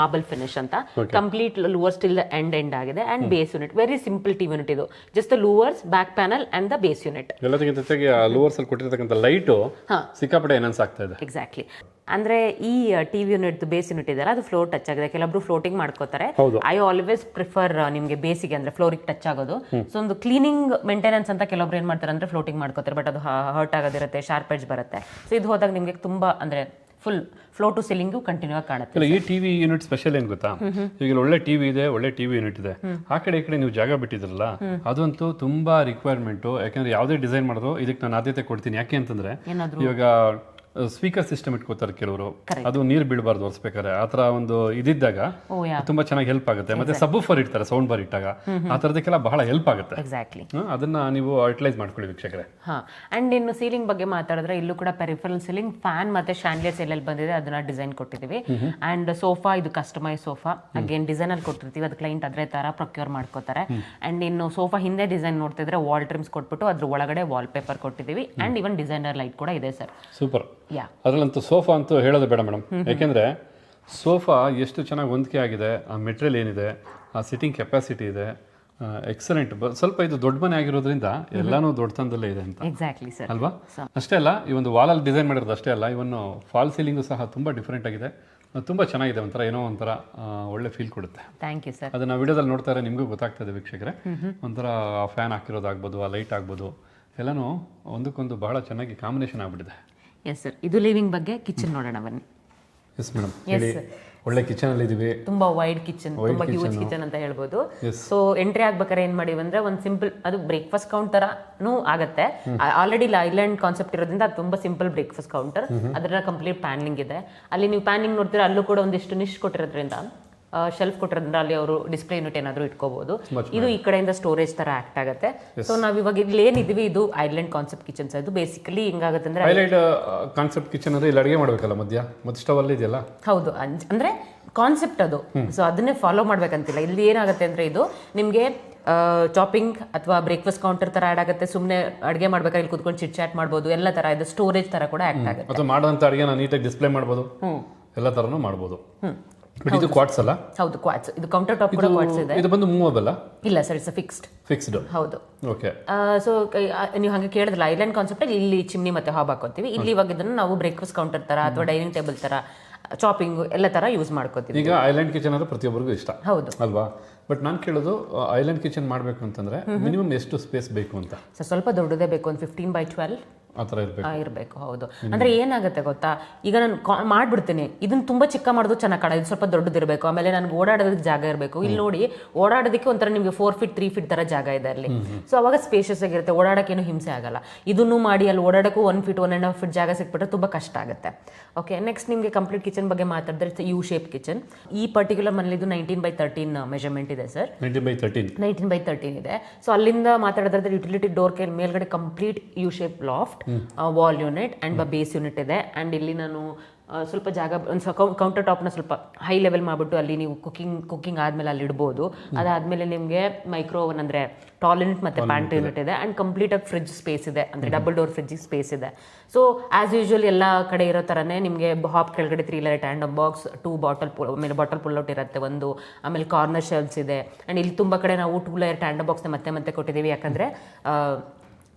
Speaker 2: ಮಾರ್ಬಲ್ ಫಿನಿಶ್ ಅಂತ. Complete louvers till the end end ಆಗಿದೆ. And base unit very simple T unit ಇದು. Just louvers back panel and the base unit
Speaker 1: ಎಲ್ಲದಕ್ಕಿಂತ ಲೋವರ್ಸ್ ಅಲ್ಲಿ ಕೊಟ್ಟಿರ್ತಕ್ಕಂಥ ಲೈಟು. ಸಿಕ್ಕಾಪಟ್ಟೆ ಎನನ್ಸ್ ಆಗ್ತಾ ಇದೆ.
Speaker 2: ಎಕ್ಸಾಕ್ಟ್ಲಿ ಅಂದ್ರೆ ಈ ಟಿವಿ ಯೂನಿಟ್ ಬೇಸ್ ಯೂನಿಟ್ ಇದೆಯಲ್ಲ ಅದು ಫ್ಲೋರ್ ಟಚ್ ಆಗಿದೆ. ಕೆಲವೊಬ್ರು ಫ್ಲೋಟಿಂಗ್ ಮಾಡ್ಕೋತಾರೆ. ಐ ಆಲ್ವೇಸ್ ಪ್ರಿಫರ್ ನಿಮಗೆ ಬೇಸಿಗೆ ಅಂದ್ರೆ ಫ್ಲೋರಿಗೆ ಟಚ್ ಆಗೋದು. ಸೊ ಒಂದು ಕ್ಲೀನಿಂಗ್ ಮೇಂಟೆನೆನ್ಸ್ ಅಂತ ಕೆಲವೊಬ್ರು ಏನ್ ಮಾಡ್ತಾರೆ ಅಂದ್ರೆ ಫ್ಲೋಟಿಂಗ್ ಮಾಡ್ಕೋತಾರೆ ಬಟ್ ಅದು ಹರ್ಟ್ ಆಗೋದಿರುತ್ತೆ ಶಾರ್ಪ್ ಎಡ್ಜ್ ಬರುತ್ತೆ. ಸೊ ಇದು ಹೋದಾಗ ನಿಮಗೆ ತುಂಬಾ ಅಂದ್ರೆ full flow to ceiling continue ಆಗಿ ಕಾಣುತ್ತೆ.
Speaker 1: ಈ ಟಿವಿ ಯೂನಿಟ್ ಸ್ಪೆಷಲ್ ಏನ್ ಗೊತ್ತಾ? ಈಗ ಒಳ್ಳೆ ಟಿವಿ ಇದೆ ಒಳ್ಳೆ ಟಿವಿ ಯೂನಿಟ್ ಇದೆ. ಆ ಕಡೆ ಈ ಕಡೆ ನೀವು ಜಾಗ ಬಿಟ್ಟಿದ್ರಲ್ಲ ಅದಂತೂ ತುಂಬಾ ರಿಕ್ವೈರ್ಮೆಂಟ್ ಯಾಕಂದ್ರೆ ಯಾವುದೇ ಡಿಸೈನ್ ಮಾಡೋದು ಇದಕ್ಕೆ ನಾನು ಆದ್ಯತೆ ಕೊಡ್ತೀನಿ. ಯಾಕೆ ಅಂತಂದ್ರೆ ಇವಾಗ ಸ್ಪೀಕರ್ ಸಿಸ್ಟಮ್ ಇಟ್ಕೋತಾರೆ ಕೆಲವರು. ಅದು ನೀರು ಬೀಳಬಾರ್ದು ಒರೆಸ್ಬೇಕಾದ್ರೆ. ಆ ತರ ಒಂದು ಇದಿದ್ದಾಗ ತುಂಬಾ ಚೆನ್ನಾಗಿ ಹೆಲ್ಪ್ ಆಗುತ್ತೆ. ಮತ್ತೆ ಸಬ್ ಫರ್ ಇಡ್ತಾರೆ ಸೌಂಡ್ ಬಾರ್ ಇಟ್ಟಾಗ. ಆ ತರದಕ್ಕೆಲ್ಲ ಬಹಳ ಹೆಲ್ಪ್ ಆಗುತ್ತೆ.
Speaker 2: ಎಕ್ಸಾಕ್ಟ್ಲಿ
Speaker 1: ಅದನ್ನ ನೀವು ಯುಟಿಲೈಸ್ ಮಾಡ್ಕೊಳ್ಳಿ ವೀಕ್ಷಕರೇ.
Speaker 2: ಹಾ. ಅಂಡ್ ಇನ್ನು ಸೀಲಿಂಗ್ ಬಗ್ಗೆ ಮಾತಾಡಿದ್ರೆ ಇಲ್ಲೂ ಕೂಡ ಪೆರಿಫರಲ್ ಸೀಲಿಂಗ್ ಫ್ಯಾನ್ ಮತ್ತೆ ಶಾಂಡ್ಲಿಯರ್ಸ್ ಎಲ್ಲೆಲ್ಲಿ ಬಂದಿದೆ ಅದನ್ನ ಡಿಸೈನ್ ಕೊಟ್ಟಿದ್ದೀವಿ. ಅಂಡ್ ಸೋಫಾ ಇದು ಕಸ್ಟಮೈಸ್ ಸೋಫಾ ಅಗೇನ್ ಡಿಸೈನ್ ಅಲ್ಲಿ ಕೊಟ್ಟಿರ್ತೀವಿ ಅದು ಕ್ಲೈಂಟ್ ಅದೇ ತರ ಪ್ರೊಕ್ಯೂರ್ ಮಾಡ್ಕೋತಾರೆ. ಅಂಡ್ ಇನ್ನು ಸೋಫಾ ಹಿಂದೆ ಡಿಸೈನ್ ನೋಡ್ತಿದ್ರೆ ವಾಲ್ ಟ್ರಿಮ್ಸ್ ಕೊಟ್ಬಿಟ್ಟು ಅದ್ರ ಒಳಗಡೆ ವಾಲ್ ಪೇಪರ್ ಕೊಟ್ಟಿದ್ದೀವಿ ಅಂಡ್ ಇವನ್ ಡಿಸೈನರ್ ಲೈಟ್ ಕೂಡ ಇದೆ ಸರ್
Speaker 1: ಸೂಪರ್ ಅದರಲ್ಲಂತೂ ಸೋಫಾ ಅಂತೂ ಹೇಳೋದು ಬೇಡ ಮೇಡಮ್. ಯಾಕೆಂದ್ರೆ ಸೋಫಾ ಎಷ್ಟು ಚೆನ್ನಾಗಿ ಹೊಂದಿಕೆ ಆಗಿದೆ ಆ ಮೆಟೀರಿಯಲ್ ಏನಿದೆ ಆ ಸಿಟ್ಟಿಂಗ್ ಕೆಪಾಸಿಟಿ ಇದೆ ಎಕ್ಸಲೆಂಟ್ ಸ್ವಲ್ಪ ಇದು ದೊಡ್ಡ ಮನೆ ಆಗಿರೋದ್ರಿಂದ ಎಲ್ಲಾನು ದೊಡ್ಡತನದಲ್ಲೇ ಇದೆ ಅಂತ.
Speaker 2: ಎಕ್ಸಾಕ್ಟ್ಲಿ ಸರ್
Speaker 1: ಅಲ್ವಾ? ಅಷ್ಟೇ ಅಲ್ಲ ಈ ಒಂದು ವಾಲಲ್ಲಿ ಡಿಸೈನ್ ಮಾಡಿರೋದು ಅಷ್ಟೇ ಅಲ್ಲ ಇವನ್ನು ಫಾಲ್ ಸೀಲಿಂಗು ಸಹ ತುಂಬ ಡಿಫ್ರೆಂಟ್ ಆಗಿದೆ. ತುಂಬ ಚೆನ್ನಾಗಿದೆ ಒಂಥರ ಏನೋ ಒಂಥರ ಒಳ್ಳೆ ಫೀಲ್ ಕೊಡುತ್ತೆ.
Speaker 2: ಥ್ಯಾಂಕ್ ಯು ಸರ್
Speaker 1: ಅದನ್ನ ವಿಡಿಯೋದಲ್ಲಿ ನೋಡ್ತಾ ಇರೋ ನಿಮಗೂ ಗೊತ್ತಾಗ್ತದೆ ವೀಕ್ಷಕರೇ. ಒಂಥರ ಫ್ಯಾನ್ ಹಾಕಿರೋದಾಗ್ಬೋದು ಆ ಲೈಟ್ ಆಗ್ಬೋದು ಎಲ್ಲನೂ ಒಂದಕ್ಕೊಂದು ಬಹಳ ಚೆನ್ನಾಗಿ ಕಾಂಬಿನೇಷನ್ ಆಗ್ಬಿಟ್ಟಿದೆ.
Speaker 2: ಎಸ್ ಸರ್ ಇದು ಲಿವಿಂಗ್ ಬಗ್ಗೆ ಕಿಚನ್ ನೋಡೋಣ ಬನ್ನಿ.
Speaker 1: ಎಸ್ ಮೇಡಮ್ ಹೇಳಿ ಒಳ್ಳೆ ಕಿಚನ್ ಅಲ್ಲಿ ಇದೀವಿ.
Speaker 2: ತುಂಬಾ ವೈಡ್ ಕಿಚನ್ ತುಂಬಾ ಹ್ಯೂಜ್ ಕಿಚನ್ ಅಂತ ಹೇಳ್ಬೋದು. ಸೊ ಎಂಟ್ರಿ ಆಗ್ಬೇಕಾದ್ರೆ ಏನ್ ಮಾಡಿವಿ ಅಂದ್ರೆ ಒಂದು ಸಿಂಪಲ್ ಅದು ಬ್ರೇಕ್ಫಾಸ್ಟ್ ಕೌಂಟರ್ ತರನೂ ಆಗತ್ತೆ. ಆಲ್ರೆಡಿ ಐಲ್ಯಾಂಡ್ ಕಾನ್ಸೆಪ್ಟ್ ಇರೋದ್ರಿಂದ ಅದು ತುಂಬಾ ಸಿಂಪಲ್ ಬ್ರೇಕ್ಫಾಸ್ಟ್ ಕೌಂಟರ್ ಅದರ ಕಂಪ್ಲೀಟ್ ಪ್ಯಾನಿಂಗ್ ಇದೆ. ಅಲ್ಲಿ ನೀವು ಪ್ಯಾನಿಂಗ್ ನೋಡ್ತೀರಾ ಅಲ್ಲೂ ಕೂಡ ಒಂದಿಷ್ಟು ನಿಶ್ ಕೊಟ್ಟಿರೋದ್ರಿಂದ ಶೆಲ್ಫ್ ಕೊಟ್ಟಿರೋದ್ರಿಂದ ಅಲ್ಲಿ ಅವರು ಡಿಸ್ಪ್ಲೇ ಯೂನಿಟ್ ಏನಾದರೂ ಇಟ್ಕೋಬಹುದು ಇದು ಈ ಕಡೆಯಿಂದ ಸ್ಟೋರೇಜ್ ತರ ಆಕ್ಟ್ ಆಗುತ್ತೆ. ಸೊ ನಾವ್ ಇವಾಗ ಇಲ್ಲಿ ಏನಿದ್ವಿ ಇದು ಐಲ್ಯಾಂಡ್ ಕಾನ್ಸೆಪ್ಟ್ ಕಿಚನ್ಸ್ ಇದು ಬೇಸಿಕಲಿ ಹಿಂಗಾಗುತ್ತೆ ಅಂದ್ರೆ
Speaker 1: ಐಲ್ಯಾಂಡ್ ಕಾನ್ಸೆಪ್ಟ್ ಕಿಚನ್ ಅಂದ್ರೆ ಇಲ್ಲಿ ಅಡುಗೆ ಮಾಡಬೇಕಲ್ಲ ಮಧ್ಯ? ಮತ್ತೆ ಸ್ಟವ್ ಅಲ್ಲಿ ಇದೆಯಲ್ಲ?
Speaker 2: ಹೌದು. ಅಂದ್- ಅಂದ್ರೆ ಕಾನ್ಸೆಪ್ಟ್ ಅದು. ಸೊ ಅದನ್ನೇ ಫಾಲೋ ಮಾಡ್ಬೇಕಂತಿಲ್ಲ. ಇಲ್ಲಿ ಏನಾಗುತ್ತೆ ಅಂದ್ರೆ ಇದು ನಿಮ್ಗೆ ಚಾಪಿಂಗ್ ಅಥವಾ ಬ್ರೇಕ್ಫಾಸ್ಟ್ ಕೌಂಟರ್ ತರ ಆಡ್ ಆಗುತ್ತೆ. ಸುಮ್ಮನೆ ಅಡುಗೆ ಮಾಡ್ಬೇಕಾದ್ರೆ ಇಲ್ಲಿ ಕುತ್ಕೊಂಡು ಚಿಟ್ ಚಾಟ್ ಮಾಡ್ಬೋದು. ಎಲ್ಲ ತರ ಇದು ಸ್ಟೋರೇಜ್ ತರ ಕೂಡ ಆಕ್ಟ್ ಆಗುತ್ತೆ.
Speaker 1: ಮಾಡುವಂತ ಅಡಿಗೆ ಅಡುಗೆನ ನೀಟಾಗಿ ಡಿಸ್ಪ್ಲೇ ಮಾಡ್ಬೋದು. ಎಲ್ಲ ತರನು ಮಾಡ್ಬೋದು. ಇದು ಕ್ವಾಟ್ಸ್ ಅಲ್ಲ?
Speaker 2: ಹೌದು ಕ್ವಾಟ್ಸ್ ಇದು ಕೌಂಟರ್ ಟಾಪ್ ಕೂಡ ಕ್ವಾಟ್ಸ್ ಇದೆ.
Speaker 1: ಇದು ಬಂದು ಮೂವಬಲ್
Speaker 2: ಇಲ್ಲ ಸರ್ ಇಟ್ಸ್ ಫಿಕ್ಸ್ಡ್
Speaker 1: ಫಿಕ್ಸ್ಡ್
Speaker 2: ಹೌದು.
Speaker 1: ಓಕೆ
Speaker 2: ಸೊ ನೀವು ಹಾಗೆ ಕೇಳಿದ್ರಲ್ಲ ಐಲ್ಯಾಂಡ್ ಕಾನ್ಸೆಪ್ಟ್ ಇಲ್ಲಿ ಚಿಮ್ನಿ ಮತ್ತೆ ಹಾಬ್ ಹಾಕೋತೀವಿ. ಇಲ್ಲಿ ಇವಾಗ ಇದನ್ನು ನಾವು ಬ್ರೇಕ್ಫಾಸ್ಟ್ ಕೌಂಟರ್ ತರ ಅಥವಾ ಡೈನಿಂಗ್ ಟೇಬಲ್ ತರ ಚಾಪಿಂಗ್ ಎಲ್ಲ ತರ ಯೂಸ್ ಮಾಡ್ಕೋತೀವಿ.
Speaker 1: ಈಗ ಐಲ್ಯಾಂಡ್ ಕಿಚನ್ ಅಂದ್ರೆ ಪ್ರತಿಯೊಬ್ಬರಿಗೂ ಇಷ್ಟ.
Speaker 2: ಹೌದು.
Speaker 1: ಅಲ್ವಾ? ಬಟ್ ನಾನು ಕೇಳೋದು ಐಲ್ಯಾಂಡ್ ಕಿಚನ್ ಮಾಡಬೇಕು ಅಂತಂದ್ರೆ ಮಿನಿಮಮ್ ಎಷ್ಟು ಸ್ಪೇಸ್ ಬೇಕು ಅಂತ?
Speaker 2: ಸರ್ ಸ್ವಲ್ಪ ದೊಡ್ಡದೇ ಬೇಕು ಒಂದು ಫಿಫ್ಟೀನ್ ಬೈ ಟ್ವೆಲ್
Speaker 1: ಇರಬೇಕು.
Speaker 2: ಹೌದು. ಅಂದ್ರೆ ಏನಾಗುತ್ತೆ ಗೊತ್ತಾ? ಈಗ ನಾನು ಮಾಡ್ಬಿಡ್ತೀನಿ. ಇದನ್ನ ತುಂಬಾ ಚಿಕ್ಕ ಮಾಡೋದು ಚೆನ್ನಾಗಿ ಕಾಣ ಇದು ಸ್ವಲ್ಪ ದೊಡ್ಡದಿರಬೇಕು. ಆಮೇಲೆ ನನಗೆ ಓಡಾಡೋದಕ್ಕೆ ಜಾಗ ಇರಬೇಕು. ಇಲ್ಲಿ ನೋಡಿ ಓಡಾಡೋದಕ್ಕೆ ಒಂಥರ ನಿಮಗೆ ಫೋರ್ ಫೀಟ್ ತ್ರೀ ಫೀಟ್ ತರ ಜಾಗ ಇದೆ ಅಲ್ಲಿ. ಸೊ ಅವಾಗ ಸ್ಪೇಷಿಯಸ್ ಆಗಿರುತ್ತೆ. ಓಡಾಡಕ್ಕೆ ಏನು ಹಿಂಸೆ ಆಗಲ್ಲ. ಇದನ್ನು ಮಾಡಿ ಅಲ್ಲಿ ಓಡಾಡಕ್ಕೂ one feet one and half feet ಜಾಗ ಸಿಕ್ಬಿಟ್ರೆ ತುಂಬಾ ಕಷ್ಟ ಆಗುತ್ತೆ. ಓಕೆ ನೆಕ್ಸ್ಟ್ ನಿಮಗೆ ಕಂಪ್ಲೀಟ್ ಕಿಚನ್ ಬಗ್ಗೆ ಮಾತಾಡಿದ್ರೆ ಯು ಶೇಪ್ ಕಿಚನ್ ಈ ಪರ್ಟಿಕ್ಯುಲರ್ ಮನೇಲಿದು ನೈನ್ಟೀನ್ ಬೈ ತರ್ಟೀನ್ ಮೆಜರ್ಮೆಂಟ್ ಇದೆ sir
Speaker 1: nineteen by thirteen
Speaker 2: nineteen by thirteen ಇದೆ. ಸೊ ಅಲ್ಲಿಂದ ಮಾತಾಡೋದಾದ್ರೆ ಯುಟಿಲಿಟಿ ಡೋರ್ ಕೇಳಿ ಮೇಲ್ಗಡೆ complete U shape loft wall unit and base unit ಇದೆ. ಅಂಡ್ ಇಲ್ಲಿ ನಾನು ಸ್ವಲ್ಪ ಜಾಗ ಒಂದು ಕೌಂಟರ್ ಟಾಪ್ನ ಸ್ವಲ್ಪ ಹೈ ಲೆವೆಲ್ ಮಾಡಿಬಿಟ್ಟು ಅಲ್ಲಿ ನೀವು ಕುಕಿಂಗ್ ಕುಕ್ಕಿಂಗ್ ಆದಮೇಲೆ ಅಲ್ಲಿ ಇಡ್ಬೋದು. ಅದಾದಮೇಲೆ ನಿಮಗೆ ಮೈಕ್ರೋ ಓವನ್ ಅಂದರೆ ಟಾಲ್ ಯೂನಿಟ್ ಮತ್ತು ಪ್ಯಾಂಟ್ ಯೂನಿಟ್ ಇದೆ. ಆ್ಯಂಡ್ ಕಂಪ್ಲೀಟ್ ಆಗಿ ಫ್ರಿಜ್ ಸ್ಪೇಸ್ ಇದೆ. ಅಂದರೆ ಡಬಲ್ ಡೋರ್ ಫ್ರಿಜ್ ಸ್ಪೇಸ್ ಇದೆ. ಸೊ ಆ್ಯಸ್ ಯೂಶುವಲ್ ಎಲ್ಲ ಕಡೆ ಇರೋ ಥರನೇ ನಿಮಗೆ ಹಾಪ್ ಕೆಳಗಡೆ three light and box two bottle pull ಆಮೇಲೆ ಬಾಟಲ್ ಪುಲ್ಔಟ್ ಇರುತ್ತೆ ಒಂದು ಆಮೇಲೆ ಕಾರ್ನರ್ ಶೆಲ್ಸ್ ಇದೆ. ಆ್ಯಂಡ್ ಇಲ್ಲಿ ತುಂಬ ಕಡೆ ನಾವು ಟೂ ಲೈಟ್ ಆ್ಯಂಡ್ ಬಾಕ್ಸ್ನ ಮತ್ತೆ ಮತ್ತೆ ಕೊಟ್ಟಿದ್ದೀವಿ. ಯಾಕಂದರೆ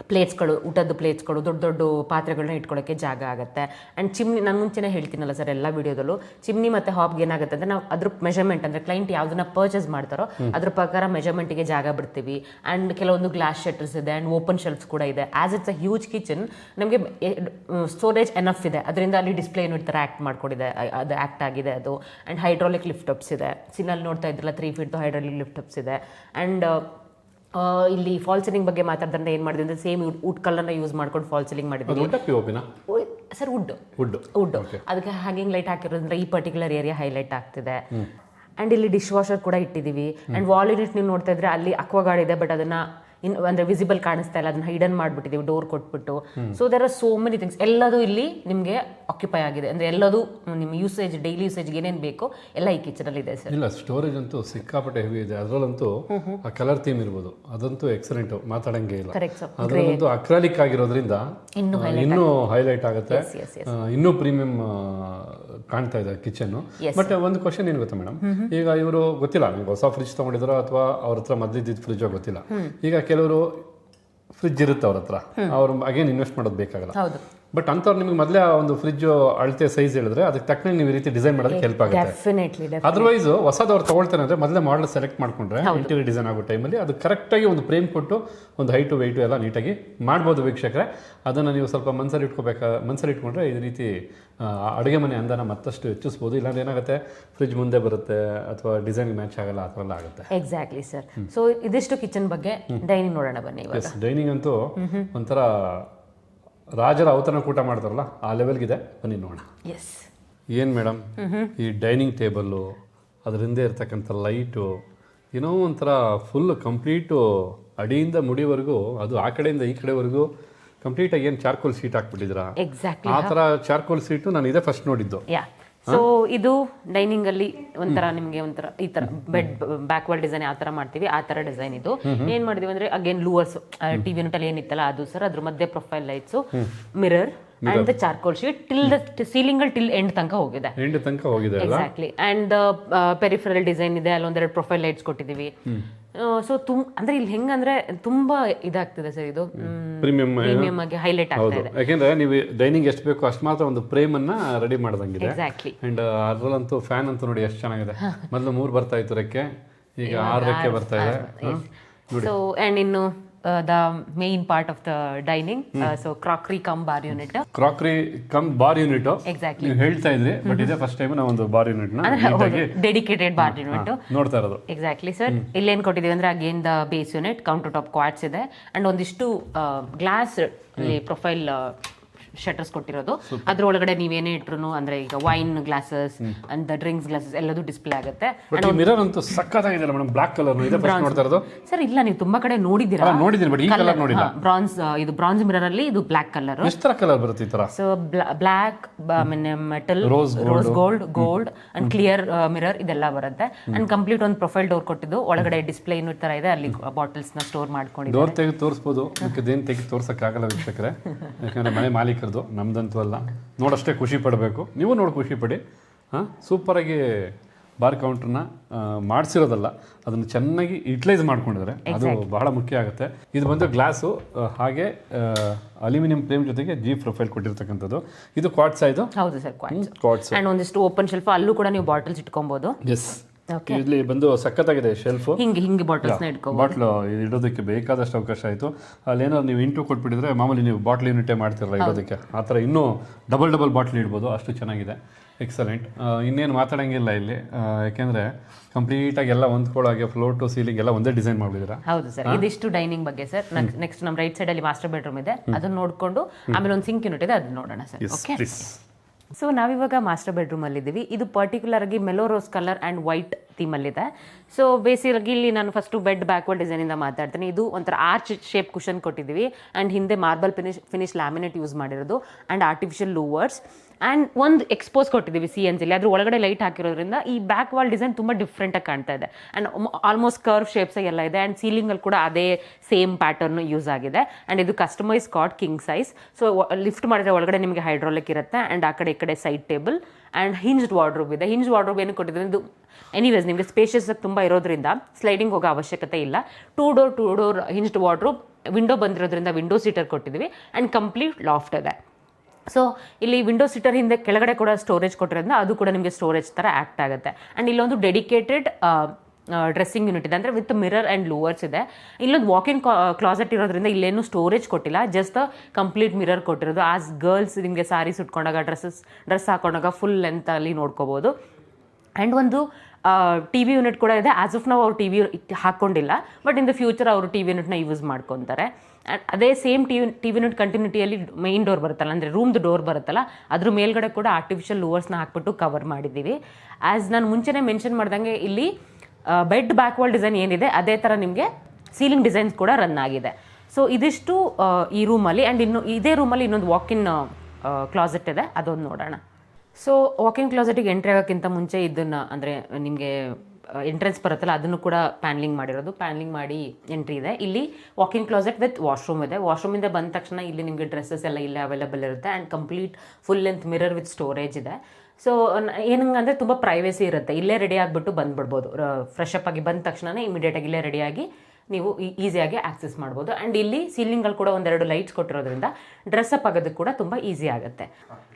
Speaker 2: ಪ್ಲೇಟ್ಸ್ಗಳು ಊಟದ ಪ್ಲೇಟ್ಸ್ಗಳು ದೊಡ್ಡ ದೊಡ್ಡ ಪಾತ್ರೆಗಳನ್ನ ಇಟ್ಕೊಳ್ಳೋಕ್ಕೆ ಜಾಗ ಆಗುತ್ತೆ. ಆ್ಯಂಡ್ ಚಿಮ್ನಿ ನಾನು ಮುಂಚೆನೇ ಹೇಳ್ತೀನಲ್ಲ ಸರ್ ಎಲ್ಲ ವಿಡಿಯೋದಲ್ಲೂ ಚಿಮ್ನಿ ಮತ್ತು ಹಾಬ್ಗೆ ಏನಾಗುತ್ತೆ ಅಂದರೆ ನಾವು ಅದ್ರ ಮೆಜರ್ಮೆಂಟ್ ಅಂದರೆ ಕ್ಲೈಂಟ್ ಯಾವುದನ್ನ ಪರ್ಚೇಸ್ ಮಾಡ್ತಾರೋ ಅದ್ರ ಪ್ರಕಾರ ಮೆಜರ್ಮೆಂಟಿಗೆ ಜಾಗ ಬಿಡ್ತೀವಿ. ಆ್ಯಂಡ್ ಕೆಲವೊಂದು ಗ್ಲಾಸ್ ಶಟರ್ಸ್ ಇದೆ ಆ್ಯಂಡ್ ಓಪನ್ ಶೆಲ್ಫ್ಸ್ ಕೂಡ ಇದೆ. As it's a huge kitchen ನಮಗೆ ಸ್ಟೋರೇಜ್ ಎನಫ್ ಇದೆ. ಅದರಿಂದ ಅಲ್ಲಿ ಡಿಸ್ಪ್ಲೇ ಏನು ಥರ ಆ್ಯಕ್ಟ್ ಮಾಡ್ಕೊಂಡಿದೆ. ಅದು ಆ್ಯಕ್ಟ್ ಆಗಿದೆ ಅದು. ಆ್ಯಂಡ್ ಹೈಡ್ರಾಲಿಕ್ ಲಿಫ್ಟ್ ಅಪ್ಸ್ ಇದೆ. ಸಿನಲ್ಲಿ ನೋಡ್ತಾ ಇದ್ರಲ್ಲ ತ್ರೀ ಫೀಟ್ದು ಹೈಡ್ರಾಲಿಕ್ ಲಿಫ್ಟ್ ಅಪ್ಸ್ ಇದೆ. ಆ್ಯಂಡ್ ಇಲ್ಲಿ ಫಾಲ್ ಸೀಲಿಂಗ್ ಬಗ್ಗೆ ಮಾತಾಡ್ದಂದ್ರೆ ಏನು ಮಾಡಿದೆ ಅಂದರೆ ಸೇಮ್ ವುಡ್ ಕಲರ್ನ ಯೂಸ್ ಮಾಡ್ಕೊಂಡು fall ceiling sir wood
Speaker 1: wood
Speaker 2: wood ಅದಕ್ಕೆ ಹ್ಯಾಂಗಿಂಗ್ ಲೈಟ್ ಹಾಕಿರೋದ್ರಿಂದ ಈ ಪರ್ಟಿಕ್ಯುಲರ್ ಏರಿಯಾ ಹೈಲೈಟ್ ಆಗ್ತಿದೆ. ಅಂಡ್ ಇಲ್ಲಿ ಡಿಶ್ ವಾಷರ್ ಕೂಡ ಇಟ್ಟಿದೀವಿ. ಅಂಡ್ ವಾಲ್ ಯೂನಿಟ್ ನೀವು ನೋಡ್ತಾ ಇದ್ರೆ ಅಲ್ಲಿ ಅಕ್ವಾಗಾರ್ಡ್ ಇದೆ ಬಟ್ ಅದನ್ನ ಇನ್ ಅಂದ್ರೆ ವಿಸಿಬಲ್ ಕಾಣಿಸ್ತಾ ಇಲ್ಲ ಅದನ್ನ ಹಿಡನ್ ಮಾಡ್ಬಿಟ್ಟಿದೀವಿ ಡೋರ್ ಕೊಟ್ಬಿಟ್ಟು. So there are so many things ಎಲ್ಲದೂ ಇಲ್ಲಿ ನಿಮಗೆ ಆಕ್ಯುಪೈ ಆಗಿದೆ. ಅಂದ್ರೆ ಎಲ್ಲದೂ ನಿಮ್ಮ ಯೂಸೇಜ್ ಡೈಲಿ ಯೂಸೇಜ್ ಏನೇನು ಬೇಕೋ ಎಲ್ಲ ಈ ಕಿಚನಲ್ಲಿ ಇದೆ ಸರ್
Speaker 1: ಇಲ್ಲ ಸ್ಟೋರೇಜ್ ಅಂತೂ ಸಿಕ್ಕಾಪಟ್ಟೆ ಹೆವಿ ಇದೆ. ಅದರಲ್ಲಂತೂ ಆ ಕಲರ್ ಥೀಮ್ ಇರ್ಬೋದು. ಅದಂತೂ ಎಕ್ಸಲೆಂಟ್ ಮಾತಾಡಂಗೆ ಇಲ್ಲ. ಅದರಲ್ಲಂತೂ ಅಕ್ರಾಲಿಕ್ ಆಗಿರೋದ್ರಿಂದ
Speaker 2: ಇನ್ನೂ
Speaker 1: ಹೈಲೈಟ್ ಆಗುತ್ತೆ. ಇನ್ನೂ ಪ್ರೀಮಿಯಂ ಕಾಣ್ತಾ ಇದೆ ಕಿಚನ್ ಬಟ್ ಒಂದು ಕ್ವಶನ್ ಏನು ಗೊತ್ತಾ ಮೇಡಮ್ ಈಗ ಇವರು ಗೊತ್ತಿಲ್ಲ ನಂಗೆ ಹೊಸ ಫ್ರಿಜ್ ತಗೊಂಡಿದ್ರು ಅಥವಾ ಅವ್ರ ಹತ್ರ ಮೊದಲಿದ್ದ ಫ್ರಿಜ್ ಗೊತ್ತಿಲ್ಲ. ಈಗ ಕೆಲವರು ಫ್ರಿಜ್ ಇರುತ್ತೆ ಅವ್ರ ಹತ್ರ. ಅವ್ರು ಅಗೇನ್ ಇನ್ವೆಸ್ಟ್ ಮಾಡೋದು ಬೇಕಾಗಲ್ಲ. ಬಟ್ ಅಂಥವ್ರು ನಿಮಗೆ ಮೊದಲೇ ಒಂದು ಫ್ರಿಜ್ ಅಳತೆ ಸೈಜ್ ಹೇಳಿದ್ರೆ ಅದಕ್ಕೆ ತಕ್ಕನೆ ನೀವು ಈ ರೀತಿ ಡಿಸೈನ್ ಮಾಡೋದಕ್ಕೆ ಹೆಲ್ಪ್ ಆಗುತ್ತೆ. ಅದರ್ವೈಸ್ ಹೊಸದವ್ರು ತಗೊಳ್ತಾನೆ ಅಂದ್ರೆ ಮೊದಲೇ ಮಾಡಲ್ ಸೆಲೆಕ್ಟ್ ಮಾಡ್ಕೊಂಡ್ರೆ ಇಂಟೀರಿಯರ್ ಡಿಸೈನ್ ಆಗೋ ಟೈಮಲ್ಲಿ ಅದು ಕರೆಕ್ಟಾಗಿ ಒಂದು ಫ್ರೇಮ್ ಕೊಟ್ಟು ಒಂದು ಹೈಟು ವೆಯ್ಟು ಎಲ್ಲ ನೀಟಾಗಿ ಮಾಡ್ಬೋದು ವೀಕ್ಷಕರೇ. ಅದನ್ನು ನೀವು ಸ್ವಲ್ಪ ಮನ್ಸಲ್ಲಿ ಇಟ್ಕೋಬೇಕಾ ಮನ್ಸಲ್ಲಿ ಇಟ್ಕೊಂಡ್ರೆ ಈ ರೀತಿ ಅಡುಗೆ ಮನೆ ಅಂದನ ಮತ್ತಷ್ಟು ಹೆಚ್ಚಿಸ್ಬೋದು. ಇಲ್ಲಾಂದ್ರೆ ಏನಾಗುತ್ತೆ ಫ್ರಿಜ್ ಮುಂದೆ ಬರುತ್ತೆ ಅಥವಾ ಡಿಸೈನ್ ಮ್ಯಾಚ್ ಆಗಲ್ಲ ಆ ಥರ ಎಲ್ಲ ಆಗುತ್ತೆ.
Speaker 2: ಎಕ್ಸಾಕ್ಟ್ಲಿ ಸರ್ ಸೊ ಇದಿಷ್ಟು ಕಿಚನ್ ಬಗ್ಗೆ ಡೈನಿಂಗ್ ನೋಡೋಣ ಬನ್ನಿ
Speaker 1: ಡೈನಿಂಗ್ ಅಂತೂ ಒಂಥರ ರಾಜರ ಔತಣ ಕೂಟ ಮಾಡ್ತಾರಲ್ಲ ಆ ಲೆವೆಲ್ಗಿದೆ ಬನ್ನಿ ನೋಡೋಣ.
Speaker 2: ಎಸ್
Speaker 1: ಏನು ಮೇಡಮ್ ಈ ಡೈನಿಂಗ್ ಟೇಬಲ್ಲು ಅದರಿಂದ ಇರ್ತಕ್ಕಂಥ ಲೈಟು ಏನೋ ಒಂಥರ ಫುಲ್ ಕಂಪ್ಲೀಟು ಅಡಿಯಿಂದ ಮುಡಿವರೆಗೂ ಅದು ಆ ಕಡೆಯಿಂದ ಈ ಕಡೆವರೆಗೂ ಕಂಪ್ಲೀಟಾಗಿ ಏನು ಚಾರ್ಕೋಲ್ ಸೀಟ್
Speaker 2: ಹಾಕ್ಬಿಟ್ಟಿದ್ರಾ
Speaker 1: ಆ ಥರ ಚಾರ್ಕೋಲ್ ಸೀಟು ನಾನು ಇದೇ ಫಸ್ಟ್ ನೋಡಿದ್ದು.
Speaker 2: ಸೊ ಇದು ಡೈನಿಂಗ್ ಅಲ್ಲಿ ಒಂಥರ ನಿಮಗೆ ಒಂಥರ ಈ ತರ ಬೆಡ್ ಬ್ಯಾಕ್ವರ್ಡ್ ಡಿಸೈನ್ ಯಾವ ತರ ಮಾಡ್ತೀವಿ ಆ ತರ ಡಿಸೈನ್ ಇದು. ಏನ್ ಮಾಡಿದೀವಿ ಅಂದ್ರೆ ಅಗೇನ್ ಲೂವರ್ಸ್ ಟಿವಿ ಯೂನಿಟ್ ಏನಿತ್ತಲ್ಲ ಅದು ಸರ್ ಅದ್ರ ಮಧ್ಯೆ profile lights mirror and the charcoal sheet till the ceiling ಅಲ್ಲಿ ಟಿಲ್ ಎಂಡ್ ತನಕ ಹೋಗಿದೆ.
Speaker 1: ಎಂಡ್ ತನಕ ಹೋಗಿದೆ
Speaker 2: ಎಕ್ಸಾಕ್ಟ್ಲಿ ಅಂಡ್ ಪೆರಿಫರಲ್ ಡಿಸೈನ್ ಇದೆ ಅಲ್ಲೊಂದೆರಡು ಪ್ರೊಫೈಲ್ ಲೈಟ್ಸ್ ಕೊಟ್ಟಿದ್ದೀವಿ. ಸೊ ತುಮ್ ಅಂದ್ರೆ ಇಲ್ಲಿ ಹೆಂಗಂದ್ರೆ ತುಂಬಾ ಇದಾಗ್ತಿದೆ ಸರ್ ಇದು.
Speaker 1: ಪ್ರೀಮಿಯಂ
Speaker 2: ಪ್ರೀಮಿಯಂ ಆಗಿ ಹೈಲೈಟ್ ಆಗ್ತಾ
Speaker 1: ಹೌದು.
Speaker 2: ಇದೆ.
Speaker 1: ಯಾಕೆಂದ್ರೆ ನೀವು ಡೈನಿಂಗ್ ಎಷ್ಟು ಬೇಕೋ ಅಷ್ಟು ಮಾತ್ರ ಒಂದು ಪ್ರೇಮ್ ಅನ್ನ ರೆಡಿ ಮಾಡ್ದಂಗಿದೆ.
Speaker 2: ಎಕ್ಸಾಕ್ಟ್ಲಿ
Speaker 1: ಅಂಡ್ ಅದ್ರಲ್ಲಂತೂ ಫ್ಯಾನ್ ಅಂತೂ ನೋಡಿ ಎಷ್ಟು ಚೆನ್ನಾಗಿದೆ. ಮೊದಲು ಮೂರು ಬರ್ತಾ ಇತ್ತು ರೆಕ್ಕೆ ಈಗ ಆರು ರೆಕ್ಕೆ ಬರ್ತಾ ಇದೆ?
Speaker 2: ಸೊ ಅಂಡ್ ಇನ್ನು the main part of the dining so crockery cum bar unit
Speaker 1: crockery cum bar unit
Speaker 2: exactly
Speaker 1: ನೀವು ಹೇಳ್ತಾ ಇದ್ರಿ ಬಟ್ ಇದೇ ಫಸ್ಟ್ ಟೈಮ್ ನಾವು ಒಂದು ಬಾರ್ ಯೂನಿಟ್ನ ನೀಟಾಗಿ
Speaker 2: ಡೆಡಿಕೇಟೆಡ್ ಬಾರ್ ಯೂನಿಟ್
Speaker 1: ನೋಡ್ತಾ ಇರೋದು.
Speaker 2: ಎಕ್ಸಾಕ್ಟ್ಲಿ ಸರ್ ಇಲ್ಲೇನ್ ಕೊಟ್ಟಿದೀವಿ ಅಂದ್ರೆ again the base unit counter top quartz ಇದೆ. ಅಂಡ್ ಒಂದಿಷ್ಟು ಗ್ಲಾಸ್ ಅಲ್ಲಿ ಪ್ರೊಫೈಲ್ ಶಟರ್ಸ್ ಕೊಟ್ಟಿರೋದು. ಅದ್ರ ಒಳಗಡೆ ನೀವೇನೇ ಇಟ್ರು ಅಂದ್ರೆ ಈಗ wine glasses and drinks glasses ಎಲ್ಲದೂ ಡಿಸ್ಪ್ಲೇ ಆಗುತ್ತೆ.
Speaker 1: ಮಿರರ್ ಅಂತೂ ಸಖತ್ತಾಗಿದೆ ಮೇಡಮ್ ಬ್ಲಾಕ್ ಕಲರ್ ಇದೆ ನೋಡ್ತಾ ಇರೋದು.
Speaker 2: ಸರ್ ಇಲ್ಲ ನೀವು ತುಂಬಾ ಕಡೆ ನೋಡಿದ್ದೀರಾ?
Speaker 1: ನೋಡಿದೀನಿ ನೋಡಿದ್ದೀನಿ ಬಟ್ ಈ ಕಲರ್ ನೋಡಿಲ್ಲ.
Speaker 2: ಬ್ರಾನ್ಸ್ ಇದು ಬ್ರಾನ್ಸ್ ಮಿರರ್ ಅಲ್ಲಿ ಇದು ಬ್ಲಾಕ್ ಕಲರ್
Speaker 1: ಎಷ್ಟು ತರ ಕಲರ್ ಬರುತ್ತೆ ಈ ತರ?
Speaker 2: So black metal rose gold gold and clear mirror ಇದೆಲ್ಲ ಬರುತ್ತೆ. ಅಂಡ್ ಕಂಪ್ಲೀಟ್ ಒಂದು ಪ್ರೊಫೈಲ್ ಡೋರ್ ಕೊಟ್ಟಿದ್ದು. ಒಳಗಡೆ ಡಿಸ್ಪ್ಲೇ ಇನ್ನೂ ತರ ಇದೆ. ಅಲ್ಲಿ ಬಾಟಲ್ಸ್ನ ಸ್ಟೋರ್ ಮಾಡ್ಕೊಂಡಿದ್ದೀವಿ
Speaker 1: ಡೋರ್ ತೆಗೆದು ತೋರಿಸ್ಬೋದು. ಏನು ತೆಗೆದು ತೋರ್ಸಕ್ಕಾಗಲ್ಲ ವೀಕ್ಷಕರೇ. ಯಾಕಂದ್ರೆ ಮನೆ ಮಾಲೀಕರದು ನಮ್ದಂತೂ ಅಲ್ಲ. ನೋಡಷ್ಟೇ ಖುಷಿ ಪಡಬೇಕು. ನೀವು ನೋಡಿ ಖುಷಿ ಪಡಿ. ಹಾಂ ಸೂಪರಾಗಿ ಬಾರ್ ಕೌಂಟ್ರನ್ನ ಮಾಡಿಸಿರೋದಲ್ಲ. ಅದನ್ನು ಚೆನ್ನಾಗಿ ಯುಟಿಲೈಸ್ ಮಾಡ್ಕೊಂಡಿದ್ದಾರೆ. ಅದು ಬಹಳ ಮುಖ್ಯ ಆಗುತ್ತೆ. ಇದು ಬಂದು ಗ್ಲಾಸು ಹಾಗೆ ಅಲ್ಯೂಮಿನಿಯಂ ಫ್ರೇಮ್ ಜೊತೆಗೆ ಜಿ ಪ್ರೊಫೈಲ್ ಕೊಟ್ಟಿರ್ತಕ್ಕಂಥದ್ದು. ಇದು ಕ್ವಾಟ್ಸ್ ಇದು?
Speaker 2: ಹೌದು ಸರ್ ಕ್ವಾಟ್
Speaker 1: ಕ್ವಾಟ್ಸ್
Speaker 2: ಆ್ಯಂಡ್ ಒಂದಿಷ್ಟು ಓಪನ್ ಶೆಲ್ಫ್ ಅಲ್ಲೂ ಕೂಡ ನೀವು ಬಾಟಲ್ಸ್ ಇಟ್ಕೊಬೋದು.
Speaker 1: ಎಸ್ ಇಲ್ಲಿ ಬಂದು ಸಖತ್ತಾಗಿದೆ ಶೆಲ್ಫ್
Speaker 2: ಹಿಂಗೆ ಹಿಂಗೆ ಬಾಟಲ್ಸ್ ಇಟ್ಕೋ
Speaker 1: ಬಾಟ್ಲು ಇಡೋದಕ್ಕೆ ಬೇಕಾದಷ್ಟು ಅವಕಾಶ ಆಯಿತು. ಅಲ್ಲೇನಾದ್ರು ನೀವು ಇಂಟು ಕೊಟ್ಬಿಟ್ಟಿದ್ರೆ ಮಾಮೂಲಿ ನೀವು ಬಾಟ್ಲ್ ಯೂನಿಟೇ ಮಾಡ್ತಿರಲ್ಲ ಇಡೋದಕ್ಕೆ. ಆ ಥರ ಇನ್ನೂ ಡಬಲ್ ಡಬಲ್ ಬಾಟ್ಲ್ ಇಡ್ಬೋದು. ಅಷ್ಟು ಚೆನ್ನಾಗಿದೆ. ಎಕ್ಸಲೆಂಟ್ ಇನ್ನೇನು ಮಾತಾಡೋಂಗಿಲ್ಲ ಇಲ್ಲಿ. ಯಾಕೆಂದ್ರೆ ಕಂಪ್ಲೀಟ್ ಕಂಪ್ಲೀಟಾಗಿ ಎಲ್ಲ ಹೊಂದ್ಕೊಳ್ಳೋಗೆ ಫ್ಲೋರ್ ಟು ಸೀಲಿಂಗ್ ಎಲ್ಲ ಒಂದೇ ಡಿಸೈನ್ ಮಾಡಿದ್ದೀರಾ
Speaker 2: ಹೌದು ಸರ್. ಇದಿಷ್ಟು ಡೈನಿಂಗ್ ಬಗ್ಗೆ ಸರ್. ನೆಕ್ಸ್ಟ್ ನಮ್ಮ ರೈಟ್ ಸೈಡ್ ಅಲ್ಲಿ ಮಾಸ್ಟರ್ ಬೆಡ್ರೂಮ್ ಇದೆ. ಅದನ್ನ ನೋಡ್ಕೊಂಡು ಆಮೇಲೆ ಒಂದು ಸಿಂಕ್ ಯೂನಿಟ್ ಇದೆ ಅದನ್ನ ನೋಡೋಣ ಸರ್. ಓಕೆ ಸೊ ನಾವಿವಾಗ ಮಾಸ್ಟರ್ ಬೆಡ್ರೂಮಲ್ಲಿದ್ದೀವಿ ಇದು ಪರ್ಟಿಕ್ಯುಲರ್ ಆಗಿ mellow rose colour and white theme ಅಲ್ಲಿ ಇದೆ ಸೊ ಬೇಸಿಯಾಗಿ ಇಲ್ಲಿ ನಾನು ಫಸ್ಟ್ ಬೆಡ್ ಬ್ಯಾಕ್ವರ್ಡ್ ಡಿಸೈನ್ ಇಂದ ಮಾತಾಡ್ತೀನಿ. ಇದು ಒಂಥರ ಆರ್ಚ್ ಶೇಪ್ ಕುಷನ್ ಕೊಟ್ಟಿದ್ದೀವಿ. ಅಂಡ್ ಹಿಂದೆ marble finish finish laminate use ಮಾಡಿರೋದು. ಅಂಡ್ ಆರ್ಟಿಫಿಷಿಯಲ್ ಲೂವರ್ಸ್ ಅಂಡ್ ಒಂದು ಎಕ್ಸ್ಪೋಸ್ ಕೊಟ್ಟಿದ್ದೀವಿ ಸಿ ಎನ್ ಸಿಲಿ ಅದ್ರ ಒಳಗಡೆ ಲೈಟ್ ಹಾಕಿರೋದ್ರಿಂದ ಈ ಬ್ಯಾಕ್ ವಾಲ್ ಡಿಸೈನ್ ತುಂಬ ಡಿಫ್ರೆಂಟಾಗಿ ಕಾಣ್ತಾ ಇದೆ. ಆ್ಯಂಡ್ ಆಲ್ಮೋಸ್ಟ್ ಕರ್ವ್ ಶೇಪ್ಸ್ ಎಲ್ಲ ಇದೆ. ಆ್ಯಂಡ್ ಸೀಲಿಂಗಲ್ಲಿ ಕೂಡ ಅದೇ ಸೇಮ್ ಪ್ಯಾಟರ್ನು ಯೂಸ್ ಆಗಿದೆ. ಆ್ಯಂಡ್ ಇದು customise cot king size so lift ಮಾಡಿದ್ರೆ ಒಳಗಡೆ ನಿಮಗೆ ಹೈಡ್ರಾಲಿಕ್ ಇರುತ್ತೆ. ಆ್ಯಂಡ್ ಆ ಕಡೆ ಈ ಕಡೆ side table and hinged wardrobe ಇದೆ. ಹಿಂಜ್ ವಾರ್ಡ್ರೂಬ್ ಏನು ಕೊಟ್ಟಿದ್ರೆ ಇದು ಎನಿವೇಸ್ ನಿಮಗೆ ಸ್ಪೇಷಿಯಸ್ ತುಂಬ ಇರೋದ್ರಿಂದ ಸ್ಲೈಡಿಂಗ್ ಹೋಗೋ ಅವಶ್ಯಕತೆ ಇಲ್ಲ. Two door two door hinged wardrobe window ಬಂದಿರೋದ್ರಿಂದ ವಿಂಡೋ ಸೀಟರ್ ಕೊಟ್ಟಿದ್ದೀವಿ. ಆ್ಯಂಡ್ ಕಂಪ್ಲೀಟ್ ಲಾಫ್ಟ್ ಇದೆ. ಸೊ ಇಲ್ಲಿ ವಿಂಡೋ ಸೀಟರ್ ಹಿಂದೆ ಕೆಳಗಡೆ ಕೂಡ ಸ್ಟೋರೇಜ್ ಕೊಟ್ಟಿರೋದ್ರಿಂದ ಅದು ಕೂಡ ನಿಮಗೆ ಸ್ಟೋರೇಜ್ ಥರ ಆ್ಯಕ್ಟ್ ಆಗುತ್ತೆ. ಆ್ಯಂಡ್ ಇಲ್ಲೊಂದು ಡೆಡಿಕೇಟೆಡ್ ಡ್ರೆಸ್ಸಿಂಗ್ ಯೂನಿಟ್ ಇದೆ. ಅಂದರೆ ವಿತ್ ಮಿರರ್ ಆ್ಯಂಡ್ ಲೂವರ್ಸ್ ಇದೆ. ಇಲ್ಲೊಂದು ವಾಕಿಂಗ್ ಕ್ಲಾಸೆಟ್ ಇರೋದ್ರಿಂದ ಇಲ್ಲೇನು ಸ್ಟೋರೇಜ್ ಕೊಟ್ಟಿಲ್ಲ. ಜಸ್ಟ್ ಕಂಪ್ಲೀಟ್ ಮಿರರ್ ಕೊಟ್ಟಿರೋದು. ಆಸ್ ಗರ್ಲ್ಸ್ ನಿಮಗೆ ಸಾರೀಸ್ ಉಟ್ಕೊಂಡಾಗ ಡ್ರೆಸ್ಸಸ್ ಡ್ರೆಸ್ ಹಾಕೊಂಡಾಗ ಫುಲ್ ಲೆಂತಲ್ಲಿ ನೋಡ್ಕೋಬೋದು. ಆ್ಯಂಡ್ ಒಂದು ಟಿ ವಿ ಯೂನಿಟ್ ಕೂಡ ಇದೆ. ಆಸ್ ಆಫ್ ನಾವು ಅವ್ರು ಟಿ ವಿ ಹಾಕ್ಕೊಂಡಿಲ್ಲ ಬಟ್ ಇನ್ ದ ಫ್ಯೂಚರ್ ಅವರು ಟಿ ವಿ ಯೂನಿಟ್ನ ಯೂಸ್ ಮಾಡ್ಕೊತಾರೆ. ಅದೇ same T V T V unit ಕಂಟಿನ್ಯೂಟಿಯಲ್ಲಿ ಮೈನ್ ಡೋರ್ ಬರುತ್ತಲ್ಲ, ಅಂದರೆ ರೂಮ್ದು ಡೋರ್ ಬರುತ್ತಲ್ಲ, ಅದ್ರ ಮೇಲ್ಗಡೆ ಕೂಡ ಆರ್ಟಿಫಿಷಿಯಲ್ ಲೂವರ್ಸ್ನ ಹಾಕ್ಬಿಟ್ಟು ಕವರ್ ಮಾಡಿದ್ದೀವಿ. ಆ್ಯಸ್ ನಾನು ಮುಂಚೆನೇ ಮೆನ್ಷನ್ ಮಾಡ್ದಂಗೆ ಇಲ್ಲಿ ಬೆಡ್ ಬ್ಯಾಕ್ ವಾಲ್ ಡಿಸೈನ್ ಏನಿದೆ, ಅದೇ ಥರ ನಿಮಗೆ ಸೀಲಿಂಗ್ ಡಿಸೈನ್ಸ್ ಕೂಡ ರನ್ ಆಗಿದೆ. ಸೊ ಇದಿಷ್ಟು ಈ ರೂಮಲ್ಲಿ ಆ್ಯಂಡ್ ಇನ್ನು, ಇದೇ ರೂಮಲ್ಲಿ ಇನ್ನೊಂದು ವಾಕಿನ್ ಕ್ಲಾಸೆಟ್ ಇದೆ, ಅದೊಂದು ನೋಡೋಣ. ಸೊ ವಾಕಿಂಗ್ ಕ್ಲಾಸೆಟಿಗೆ ಎಂಟ್ರಿ ಆಗೋಕ್ಕಿಂತ ಮುಂಚೆ ಇದನ್ನು, ಅಂದರೆ ನಿಮಗೆ ಎಂಟ್ರೆನ್ಸ್ ಬರುತ್ತಲ್ಲ, ಅದನ್ನು ಕೂಡ ಪ್ಯಾನ್ಲಿಂಗ್ ಮಾಡಿರೋದು. ಪ್ಯಾನ್ಲಿಂಗ್ ಮಾಡಿ ಎಂಟ್ರಿ ಇದೆ. ಇಲ್ಲಿ ವಾಕಿಂಗ್ ಕ್ಲೋಸೆಟ್ ವಿತ್ ವಾಶ್ರೂಮ್ ಇದೆ. ವಾಶ್ರೂಮಿಂದ ಬಂದ ತಕ್ಷಣ ಇಲ್ಲಿ ನಿಮಗೆ ಡ್ರೆಸ್ಸಸ್ ಎಲ್ಲ ಇಲ್ಲೇ ಅವೈಲೇಬಲ್ ಇರುತ್ತೆ and complete full length mirror with storage ಇದೆ. ಸೊ ಏನಂಗಂದರೆ ತುಂಬ ಪ್ರೈವೇಸಿ ಇರುತ್ತೆ. ಇಲ್ಲೇ ರೆಡಿ ಆಗಿಬಿಟ್ಟು ಬಂದುಬಿಡ್ಬೋದು. ಫ್ರೆಶ್ ಅಪ್ ಆಗಿ ಬಂದ ತಕ್ಷಣ ಇಮಿಡಿಯೇಟಾಗಿ ಇಲ್ಲೇ ರೆಡಿಯಾಗಿ ನೀವು ಈಸಿಯಾಗಿ ಆಕ್ಸೆಸ್ ಮಾಡ್ಬೋದು. ಆ್ಯಂಡ್ ಇಲ್ಲಿ ಸೀಲಿಂಗಲ್ಲಿ ಕೂಡ ಒಂದೆರಡು ಲೈಟ್ಸ್ ಕೊಟ್ಟಿರೋದ್ರಿಂದ ಡ್ರೆಸ್ ಅಪ್ ಆಗೋದಕ್ಕೆ ಕೂಡ ತುಂಬ ಈಸಿ ಆಗುತ್ತೆ.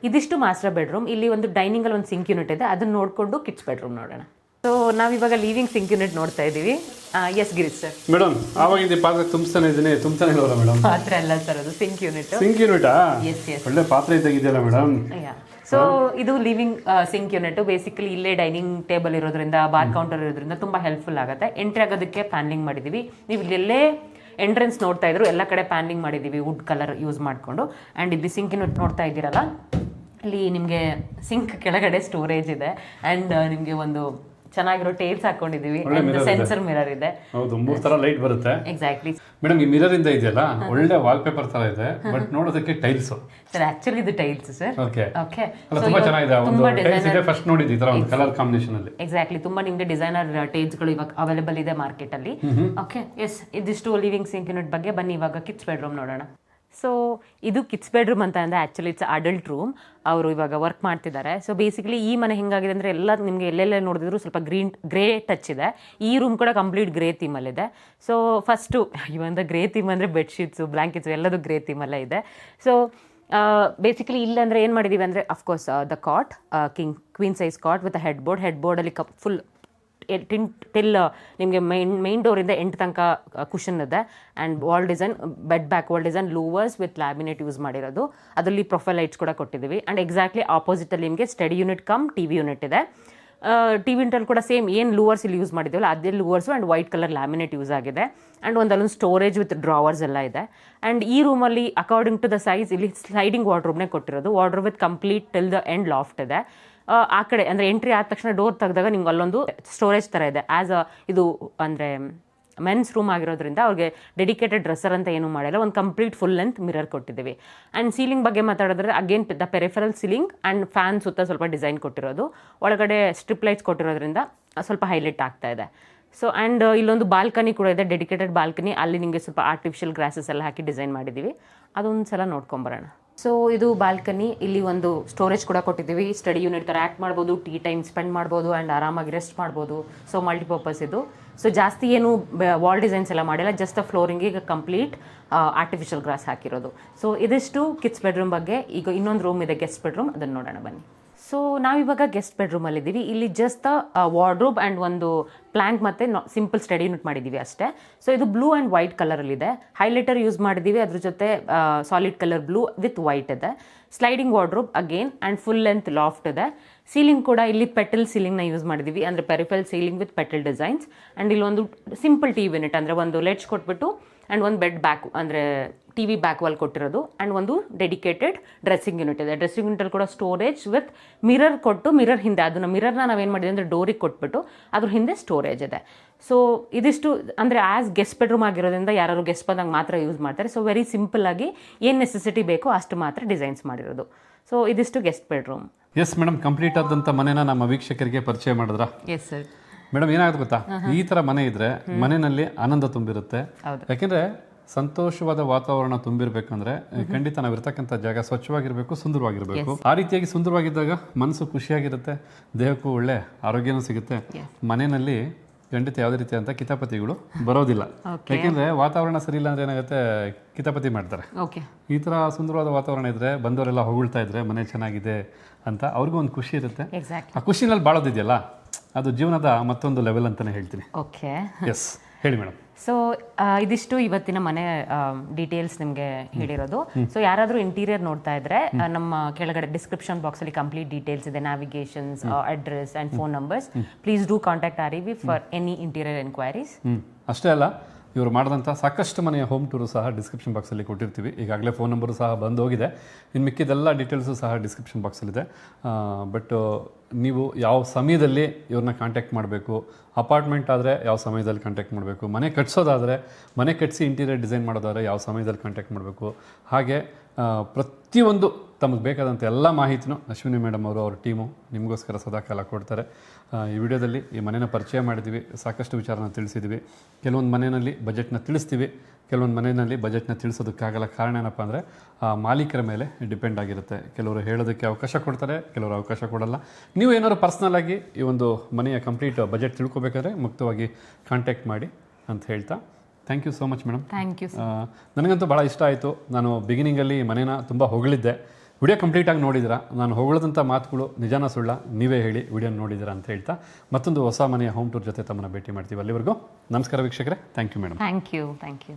Speaker 2: ಇದಿಷ್ಟು ಮಾಸ್ಟರ್ ಬೆಡ್ರೂಮ್ ಇಲ್ಲಿ ಒಂದು ಡೈನಿಂಗಲ್ಲಿ ಒಂದು ಸಿಂಕ್ ಯೂನಿಟ್ ಇದೆ. ಅದನ್ನು ನೋಡಿಕೊಂಡು ಕಿಡ್ಸ್ ಬೆಡ್ರೂಮ್ ನೋಡೋಣ. ಸೊ ನಾವಿವಾಗ ಲೀವಿಂಗ್ ಸಿಂಕ್ ಯೂನಿಟ್ ನೋಡ್ತಾ ಇದ್ದೀವಿ. ಎಸ್ ಗಿರೀಶ್ ಸರ್
Speaker 1: ಮೇಡಮ್ ಆವಾಗಿಂದ ಪಾತ್ರೆ ತುಂಬಿಸ್ತಾನೆ ಇದ್ದೀನಿ. ತುಂಬಿಸ್ತಾನೆ ಇಲ್ಲ ಮೇಡಮ್
Speaker 2: ಪಾತ್ರೆ ಅಲ್ಲ ಸರ್ ಅದು ಸಿಂಕ್ ಯೂನಿಟ್
Speaker 1: ಸಿಂಕ್ ಯೂನಿಟಾ
Speaker 2: ಎಸ್ ಎಸ್
Speaker 1: ಒಳ್ಳೆ ಪಾತ್ರೆ ಇದ್ದಾಗಿದೆಯಲ್ಲ ಮೇಡಮ್
Speaker 2: ಸೊ ಇದು ಲಿವಿಂಗ್ ಸಿಂಕ್ ಯೂನಿಟ್ ಬೇಸಿಕಲಿ ಇಲ್ಲೇ ಡೈನಿಂಗ್ ಟೇಬಲ್ ಇರೋದ್ರಿಂದ ಬಾರ್ ಕೌಂಟರ್ ಇರೋದ್ರಿಂದ ತುಂಬಾ ಹೆಲ್ಪ್ಫುಲ್ ಆಗುತ್ತೆ. ಎಂಟ್ರಿ ಆಗೋದಕ್ಕೆ ಪ್ಯಾನ್ಲಿಂಗ್ ಮಾಡಿದೀವಿ. ನೀವು ಇಲ್ಲೆಲ್ಲೇ ಎಂಟ್ರೆನ್ಸ್ ನೋಡ್ತಾ ಇದ್ರು ಎಲ್ಲ ಕಡೆ ಪ್ಯಾನ್ಲಿಂಗ್ ಮಾಡಿದ್ದೀವಿ ವುಡ್ ಕಲರ್ ಯೂಸ್ ಮಾಡಿಕೊಂಡು. ಆ್ಯಂಡ್ ಇಲ್ಲಿ ಸಿಂಕ್ ಯೂನಿಟ್ ನೋಡ್ತಾ ಇದ್ದೀರಲ್ಲ ಇಲ್ಲಿ ನಿಮಗೆ ಸಿಂಕ್ ಕೆಳಗಡೆ ಸ್ಟೋರೇಜ್ ಇದೆ. ಆ್ಯಂಡ್ ನಿಮಗೆ ಒಂದು ಚೆನ್ನಾಗಿರೋ ಟೇಲ್ಸ್ ಹಾಕೊಂಡಿದೀವಿ ಸೆನ್ಸರ್ ಮಿರರ್ ಇದೆ.
Speaker 1: ಹೌದು ಮೂರ್ ತರ ಲೈಟ್ ಬರುತ್ತೆ.
Speaker 2: ಎಕ್ಸಾಕ್ಟ್ಲಿ
Speaker 1: ಮೇಡಮ್ ಈ ಮಿರರ್ ಇಂದ ಇದೆಯಲ್ಲ ಒಳ್ಳೆ ವಾಲ್ ಪೇಪರ್ ತರ ಇದೆ ಬಟ್ ನೋಡೋದಕ್ಕೆ ಟೈಲ್ಸ್
Speaker 2: ಸರ್ ಆಕ್ಚುಲಿ ಇದು ಟೈಲ್ಸ್ ಸರ್
Speaker 1: ಓಕೆ
Speaker 2: ಓಕೆ
Speaker 1: ತುಂಬಾ ಚೆನ್ನಾಗಿದೆ ಒಂದು ಟೈಲ್ಸ್ ಇದೆ ಫಸ್ಟ್ ನೋಡಿದ್ದು ಈ ತರ ಒಂದು ಕಲರ್ ಕಾಂಬಿನೇಷನ್ ಅಲ್ಲಿ.
Speaker 2: ಎಕ್ಸಾಕ್ಟ್ಲಿ ತುಂಬಾ ನಿಮಗೆ ಡಿಸೈನರ್ ಟೇಜ್ಗಳು ಇವಾಗ ಅವೈಲೇಬಲ್ ಇದೆ ಮಾರ್ಕೆಟ್ ಅಲ್ಲಿ. ಓಕೆ ಎಸ್ ಇದಿಷ್ಟು ಲಿವಿಂಗ್ ಸಿಂಕ್ ಯೂನಿಟ್ ಬಗ್ಗೆ ಬನ್ನಿ ಇವಾಗ ಕಿಡ್ಸ್ ಬೆಡ್ರೂಮ್ ನೋಡೋಣ. ಸೊ ಇದು ಕಿಡ್ಸ್ ಬೆಡ್ರೂಮ್ ಅಂತ ಅಂದ್ರೆ ಆಕ್ಚುಲಿ ಇಟ್ಸ್ ಅಡಲ್ಟ್ ರೂಮ್ ಅವರು ಇವಾಗ ವರ್ಕ್ ಮಾಡ್ತಿದ್ದಾರೆ. ಸೊ ಬೇಸಿಕಲಿ ಈ ಮನೆ ಹೆಂಗಾಗಿದೆ ಅಂದರೆ ಎಲ್ಲ ನಿಮಗೆ ಎಲ್ಲೆಲ್ಲೇ ನೋಡಿದ್ರು ಸ್ವಲ್ಪ ಗ್ರೀನ್ ಗ್ರೇ ಟಚ್ ಇದೆ. ಈ ರೂಮ್ ಕೂಡ ಕಂಪ್ಲೀಟ್ ಗ್ರೇ ಥೀಮಲ್ಲಿದೆ ಸೊ ಫಸ್ಟು ಇವಂದ ಗ್ರೇ ಥೀಮ್ ಅಂದರೆ ಬೆಡ್ಶೀಟ್ಸು ಬ್ಲ್ಯಾಂಕೆಟ್ಸು ಎಲ್ಲದು ಗ್ರೇ ಥೀಮಲ್ಲೇ ಇದೆ. ಸೊ ಬೇಸಿಕಲಿ ಇಲ್ಲ ಅಂದರೆ ಏನು ಮಾಡಿದ್ದೀವಿ ಅಂದರೆ of course the cot king queen size cot with headboard head ಬೋರ್ಡಲ್ಲಿ cup full tin till ನಿಮಗೆ ಮೈನ್ ಮೈನ್ ಡೋರಿಂದ ಎಂಟು ತನಕ ಕುಷನ್ ಇದೆ. And wall design bed back wall design louvres with laminate use ಮಾಡಿರೋದು. ಅದರಲ್ಲಿ ಪ್ರೊಫೈಲ್ ಲೈಟ್ಸ್ ಕೂಡ ಕೊಟ್ಟಿದ್ದೀವಿ. And exactly ಆಪೋಸಿಟಲ್ಲಿ ನಿಮಗೆ study unit cum TV unit ಇದೆ. ಟಿ ವಿ ಯೂನಿಟಲ್ಲಿ ಕೂಡ ಸೇಮ್ ಏನು ಲೂವರ್ಸ್ ಇಲ್ಲಿ ಯೂಸ್ ಮಾಡಿದ್ದೀವಲ್ಲ, ಅದೇ louvres and white colour laminate use ಆಗಿದೆ. ಆ್ಯಂಡ್ ಒಂದು ಸ್ಟೋರೇಜ್ ವಿತ್ ಡ್ರಾವರ್ಸ್ ಎಲ್ಲ ಇದೆ. ಆ್ಯಂಡ್ ಈ ರೂಮಲ್ಲಿ ಅಕಾರ್ಡಿಂಗ್ ಟು ದ ಸೈಜ್ ಇಲ್ಲಿ ಸ್ಲೈಡಿಂಗ್ ವಾರ್ಡ್ರೂಬ್ನೇ ಕೊಟ್ಟಿರೋದು. Wardrobe with complete till the end loft ಇದೆ. ಆ, ಕಡೆ ಅಂದರೆ ಎಂಟ್ರಿ ಆದ ತಕ್ಷಣ ಡೋರ್ ತೆಗೆದಾಗ ನಿಮ್ಗೆ ಅಲ್ಲೊಂದು ಸ್ಟೋರೇಜ್ ಥರ ಇದೆ. ಆ್ಯಸ್ ಅ ಇದು ಅಂದರೆ ಮೆನ್ಸ್ ರೂಮ್ ಆಗಿರೋದ್ರಿಂದ ಅವ್ರಿಗೆ ಡೆಡಿಕೇಟೆಡ್ ಡ್ರೆಸ್ಸರ್ ಅಂತ ಏನೂ ಮಾಡಿಲ್ಲ. ಒಂದು ಕಂಪ್ಲೀಟ್ ಫುಲ್ ಲೆಂತ್ ಮಿರರ್ ಕೊಟ್ಟಿದ್ದೀವಿ. ಆ್ಯಂಡ್ ಸೀಲಿಂಗ್ ಬಗ್ಗೆ ಮಾತಾಡಿದ್ರೆ again the peripheral ceiling and fan ಸುತ್ತ ಸ್ವಲ್ಪ ಡಿಸೈನ್ ಕೊಟ್ಟಿರೋದು. ಒಳಗಡೆ ಸ್ಟ್ರಿಪ್ ಲೈಟ್ಸ್ ಕೊಟ್ಟಿರೋದ್ರಿಂದ ಸ್ವಲ್ಪ ಹೈಲೈಟ್ ಆಗ್ತಾ ಇದೆ. ಸೊ ಆ್ಯಂಡ್ ಇಲ್ಲೊಂದು ಬಾಲ್ಕನಿ ಕೂಡ ಇದೆ ಡೆಡಿಕೇಟೆಡ್ ಬಾಲ್ಕನಿ ಅಲ್ಲಿ ನಿಮಗೆ ಸ್ವಲ್ಪ ಆರ್ಟಿಫಿಷಿಯಲ್ ಗ್ರಾಸಸ್ ಎಲ್ಲ ಹಾಕಿ ಡಿಸೈನ್ ಮಾಡಿದ್ದೀವಿ. ಅದೊಂದು ಸಲ ನೋಡ್ಕೊಂಬರೋಣ. ಸೊ ಇದು ಬಾಲ್ಕನಿ ಇಲ್ಲಿ ಒಂದು ಸ್ಟೋರೇಜ್ ಕೂಡ ಕೊಟ್ಟಿದ್ದೀವಿ. ಸ್ಟಡಿ ಯೂನಿಟ್ ಥರ ಆ್ಯಕ್ಟ್ ಮಾಡ್ಬೋದು ಟೀ ಟೈಮ್ ಸ್ಪೆಂಡ್ ಮಾಡ್ಬೋದು ಆ್ಯಂಡ್ ಆರಾಮಾಗಿ ರೆಸ್ಟ್ ಮಾಡ್ಬೋದು. ಸೊ ಮಲ್ಟಿಪರ್ಪಸ್ ಇದು. ಸೊ ಜಾಸ್ತಿ ಏನು ವಾಲ್ ಡಿಸೈನ್ಸ್ ಎಲ್ಲ ಮಾಡಿಲ್ಲ ಜಸ್ಟ್ ಫ್ಲೋರಿಂಗಿಗೆ ಕಂಪ್ಲೀಟ್ ಆರ್ಟಿಫಿಷಿಯಲ್ ಗ್ರಾಸ್ ಹಾಕಿರೋದು. ಸೊ ಇದಿಷ್ಟು ಕಿಡ್ಸ್ ಬೆಡ್ರೂಮ್ ಬಗ್ಗೆ. ಈಗ ಇನ್ನೊಂದು ರೂಮ್ ಇದೆ ಗೆಸ್ಟ್ ಬೆಡ್ರೂಮ್ ಅದನ್ನು ನೋಡೋಣ ಬನ್ನಿ. ಸೊ ನಾವಿವಾಗ ಗೆಸ್ಟ್ ಬೆಡ್ರೂಮಲ್ಲಿ ಇದ್ದೀವಿ ಇಲ್ಲಿ ಜಸ್ಟ್ ವಾರ್ಡ್ರೋಬ್ ಆ್ಯಂಡ್ ಒಂದು ಪ್ಲ್ಯಾಂಕ್ ಮತ್ತು ಸಿಂಪಲ್ ಸ್ಟಡಿ ಯೂನಿಟ್ ಮಾಡಿದ್ದೀವಿ ಅಷ್ಟೇ. ಸೊ ಇದು ಬ್ಲೂ ಆ್ಯಂಡ್ ವೈಟ್ ಕಲರಲ್ಲಿದೆ ಹೈಲೈಟರ್ ಯೂಸ್ ಮಾಡಿದ್ದೀವಿ ಅದ್ರ ಜೊತೆ solid colour blue with white ಇದೆ. Sliding wardrobe again and full length loft ಇದೆ. ಸೀಲಿಂಗ್ ಕೂಡ ಇಲ್ಲಿ ಪೆಟಲ್ ಸೀಲಿಂಗ್ನ ಯೂಸ್ ಮಾಡಿದ್ದೀವಿ ಅಂದರೆ peripheral ceiling with petal designs and ಇಲ್ಲೊಂದು ಸಿಂಪಲ್ ಟಿ ಯೂನಿಟ್ ಅಂದರೆ ಒಂದು ಲೆಡ್ಸ್ ಕೊಟ್ಬಿಟ್ಟು ಆ್ಯಂಡ್ ಒಂದು ಬೆಡ್ ಬ್ಯಾಕ್ ಅಂದರೆ ಟಿ ವಿ ಬ್ಯಾಕ್ ವಾಲ್ ಕೊಟ್ಟಿರೋದು ಆ್ಯಂಡ್ ಒಂದು ಡೆಡಿಕೇಟೆಡ್ ಡ್ರೆಸ್ಸಿಂಗ್ ಯೂನಿಟ್ ಇದೆ. ಡ್ರೆಸ್ಸಿಂಗ್ ಯೂನಿಟಲ್ಲಿ ಕೂಡ ಸ್ಟೋರೇಜ್ ವಿತ್ ಮಿರರ್ ಕೊಟ್ಟು ಮಿರರ್ ಹಿಂದೆ ಅದನ್ನು ಮಿರರ್ನ ನಾವೇನು ಮಾಡಿದ್ವಿ ಅಂದರೆ ಡೋರಿಗೆ ಕೊಟ್ಬಿಟ್ಟು ಅದ್ರ ಹಿಂದೆ ಸ್ಟೋರೇಜ್ ಇದೆ. ಸೊ ಇದಿಷ್ಟು ಅಂದರೆ ಆ್ಯಸ್ ಗೆಸ್ಟ್ ಬೆಡ್ರೂಮ್ ಆಗಿರೋದ್ರಿಂದ ಯಾರು ಗೆಸ್ಟ್ ಬಂದಾಗ ಮಾತ್ರ ಯೂಸ್ ಮಾಡ್ತಾರೆ. ಸೊ ವೆರಿ ಸಿಂಪಲ್ ಆಗಿ ಏನು ನೆಸೆಸಿಟಿ ಬೇಕೋ ಅಷ್ಟು ಮಾತ್ರ ಡಿಸೈನ್ಸ್ ಮಾಡಿರೋದು. ಸೊ ಇದಿಷ್ಟು guest bedroom
Speaker 1: yes madam complete ಆದಂಥ ಮನೆನ ನಮ್ಮ ವೀಕ್ಷಕರಿಗೆ ಪರಿಚಯ ಮಾಡಿದ್ರ?
Speaker 2: ಎಸ್ ಸರ್
Speaker 1: ಮೇಡಮ್ ಏನಾಗುತ್ತೆ ಗೊತ್ತಾ? ಈ ತರ ಮನೆ ಇದ್ರೆ ಮನೆಯಲ್ಲಿ ಆನಂದ ತುಂಬಿರುತ್ತೆ.
Speaker 2: ಹೌದು.
Speaker 1: ಯಾಕೆಂದ್ರೆ ಸಂತೋಷವಾದ ವಾತಾವರಣ ತುಂಬಿರ್ಬೇಕಂದ್ರೆ ಖಂಡಿತ ನಾವು ಇರ್ತಕ್ಕಂಥ ಜಾಗ ಸ್ವಚ್ಛವಾಗಿರ್ಬೇಕು ಸುಂದರವಾಗಿರ್ಬೇಕು. ಆ ರೀತಿಯಾಗಿ ಸುಂದರವಾಗಿದ್ದಾಗ ಮನಸ್ಸು ಖುಷಿಯಾಗಿರುತ್ತೆ ದೇಹಕ್ಕೂ ಒಳ್ಳೆ ಆರೋಗ್ಯನೂ ಸಿಗುತ್ತೆ. ಮನೆಯಲ್ಲಿ ಖಂಡಿತ ಯಾವುದೇ ರೀತಿ ಅಂತ ಕಿತಾಪತಿಗಳು ಬರೋದಿಲ್ಲ. ಯಾಕೆಂದ್ರೆ ವಾತಾವರಣ ಸರಿ ಇಲ್ಲ ಅಂದ್ರೆ ಏನಾಗುತ್ತೆ ಕಿತಾಪತಿ ಮಾಡ್ತಾರೆ. ಈ ತರ ಸುಂದರವಾದ ವಾತಾವರಣ ಇದ್ರೆ ಬಂದವರೆಲ್ಲ ಹೊಗಳ್ತಾ ಇದ್ರೆ ಮನೆ ಚೆನ್ನಾಗಿದೆ ಅಂತ ಅವ್ರಿಗೂ ಒಂದು ಖುಷಿ ಇರುತ್ತೆ. ಆ ಖುಷಿನಲ್ಲಿ ಬಾಳೋದಿದೆಯಲ್ಲ ಅದು ಜೀವನದ ಮತ್ತೊಂದು ಲೆವೆಲ್ ಅಂತಾನೆ ಹೇಳ್ತೀನಿ.
Speaker 2: ಓಕೆ
Speaker 1: ಎಸ್ ಹೇಳಿ ಮೇಡಮ್.
Speaker 2: ಸೊ ಇದಿಷ್ಟು ಇವತ್ತಿನ ಮನೆ ಡೀಟೇಲ್ಸ್ ನಿಮಗೆ ಹೇಳಿರೋದು. ಸೊ ಯಾರಾದರೂ ಇಂಟೀರಿಯರ್ ನೋಡ್ತಾ ಇದ್ರೆ ನಮ್ಮ ಕೆಳಗಡೆ ಡಿಸ್ಕ್ರಿಪ್ಷನ್ ಬಾಕ್ಸ್ ಅಲ್ಲಿ ಕಂಪ್ಲೀಟ್ ಡೀಟೇಲ್ಸ್ ಇದೆ. Navigations address and phone numbers please do contact R V for any interior enquiries
Speaker 1: ಅಷ್ಟೇ ಅಲ್ಲ ಇವರು ಮಾಡಿದಂಥ ಸಾಕಷ್ಟು ಮನೆಯ ಹೋಮ್ ಟೂರು ಸಹ ಡಿಸ್ಕ್ರಿಪ್ಷನ್ ಬಾಕ್ಸಲ್ಲಿ ಕೊಟ್ಟಿರ್ತೀವಿ. ಈಗಾಗಲೇ ಫೋನ್ ನಂಬರು ಸಹ ಬಂದು ಹೋಗಿದೆ ಇನ್ನು ಮಿಕ್ಕಿದೆಲ್ಲ ಡೀಟೇಲ್ಸು ಸಹ ಡಿಸ್ಕ್ರಿಪ್ಷನ್ ಬಾಕ್ಸಲ್ಲಿದೆ ಬಟ್ ನೀವು ಯಾವ ಸಮಯದಲ್ಲಿ ಇವ್ರನ್ನ ಕಾಂಟ್ಯಾಕ್ಟ್ ಮಾಡಬೇಕು ಅಪಾರ್ಟ್ಮೆಂಟ್ ಆದರೆ ಯಾವ ಸಮಯದಲ್ಲಿ ಕಾಂಟ್ಯಾಕ್ಟ್ ಮಾಡಬೇಕು, ಮನೆ ಕಟ್ಸೋದಾದರೆ, ಮನೆ ಕಟ್ಟಿಸಿ ಇಂಟೀರಿಯರ್ ಡಿಸೈನ್ ಮಾಡೋದಾದರೆ ಯಾವ ಸಮಯದಲ್ಲಿ ಕಾಂಟ್ಯಾಕ್ಟ್ ಮಾಡಬೇಕು, ಹಾಗೆ ಪ್ರತಿಯೊಂದು ತಮಗೆ ಬೇಕಾದಂಥ ಎಲ್ಲ ಮಾಹಿತಿನೂ ಅಶ್ವಿನಿ ಮೇಡಮ್ ಅವರು, ಅವ್ರ ಟೀಮು ನಿಮಗೋಸ್ಕರ ಸದಾಕಾಲ ಕೊಡ್ತಾರೆ. ಈ ವಿಡಿಯೋದಲ್ಲಿ ಈ ಮನೆನ ಪರಿಚಯ ಮಾಡಿದ್ದೀವಿ, ಸಾಕಷ್ಟು ವಿಚಾರನ ತಿಳಿಸಿದ್ದೀವಿ. ಕೆಲವೊಂದು ಮನೆಯಲ್ಲಿ ಬಜೆಟ್ನ ತಿಳಿಸ್ತೀವಿ, ಕೆಲವೊಂದು ಮನೆಯಲ್ಲಿ ಬಜೆಟ್ನ ತಿಳಿಸೋದಕ್ಕಾಗಲ್ಲ ಕಾರಣ ಏನಪ್ಪ ಅಂದರೆ, ಆ, ಮಾಲೀಕರ ಮೇಲೆ ಡಿಪೆಂಡ್ ಆಗಿರುತ್ತೆ. ಕೆಲವರು ಹೇಳೋದಕ್ಕೆ ಅವಕಾಶ ಕೊಡ್ತಾರೆ, ಕೆಲವರು ಅವಕಾಶ ಕೊಡಲ್ಲ. ನೀವು ಏನಾದ್ರು ಪರ್ಸ್ನಲ್ಲಾಗಿ ಈ ಒಂದು ಮನೆಯ ಕಂಪ್ಲೀಟ್ ಬಜೆಟ್ ತಿಳ್ಕೊಬೇಕಾದ್ರೆ ಮುಕ್ತವಾಗಿ ಕಾಂಟ್ಯಾಕ್ಟ್ ಮಾಡಿ ಅಂತ ಹೇಳ್ತಾ thank you so much madam
Speaker 2: thank you
Speaker 1: ನನಗಂತೂ ಭಾಳ ಇಷ್ಟ ಆಯಿತು. ನಾನು ಬಿಗಿನಿಂಗಲ್ಲಿ ಮನೇನ ತುಂಬ ಹೊಗಳಿದ್ದೆ. ವಿಡಿಯೋ ಕಂಪ್ಲೀಟಾಗಿ ನೋಡಿದಿರಾ. ನಾನು ಹೊಗಳದಂಥ ಮಾತುಗಳು ನಿಜಾನ ಸುಳ್ಳ ನೀವೇ ಹೇಳಿ ವಿಡಿಯೋ ನೋಡಿದಿರಾ ಅಂತ ಹೇಳ್ತಾ ಮತ್ತೊಂದು ಹೊಸ ಮನೆಯ ಹೋಮ್ ಟೂರ್ ಜೊತೆ ತಮ್ಮನ್ನು ಭೇಟಿ ಮಾಡ್ತೀವಿ ಅಲ್ಲಿವರೆಗೂ. ನಮಸ್ಕಾರ ವೀಕ್ಷಕರೇ. Thank you madam
Speaker 2: thank you thank you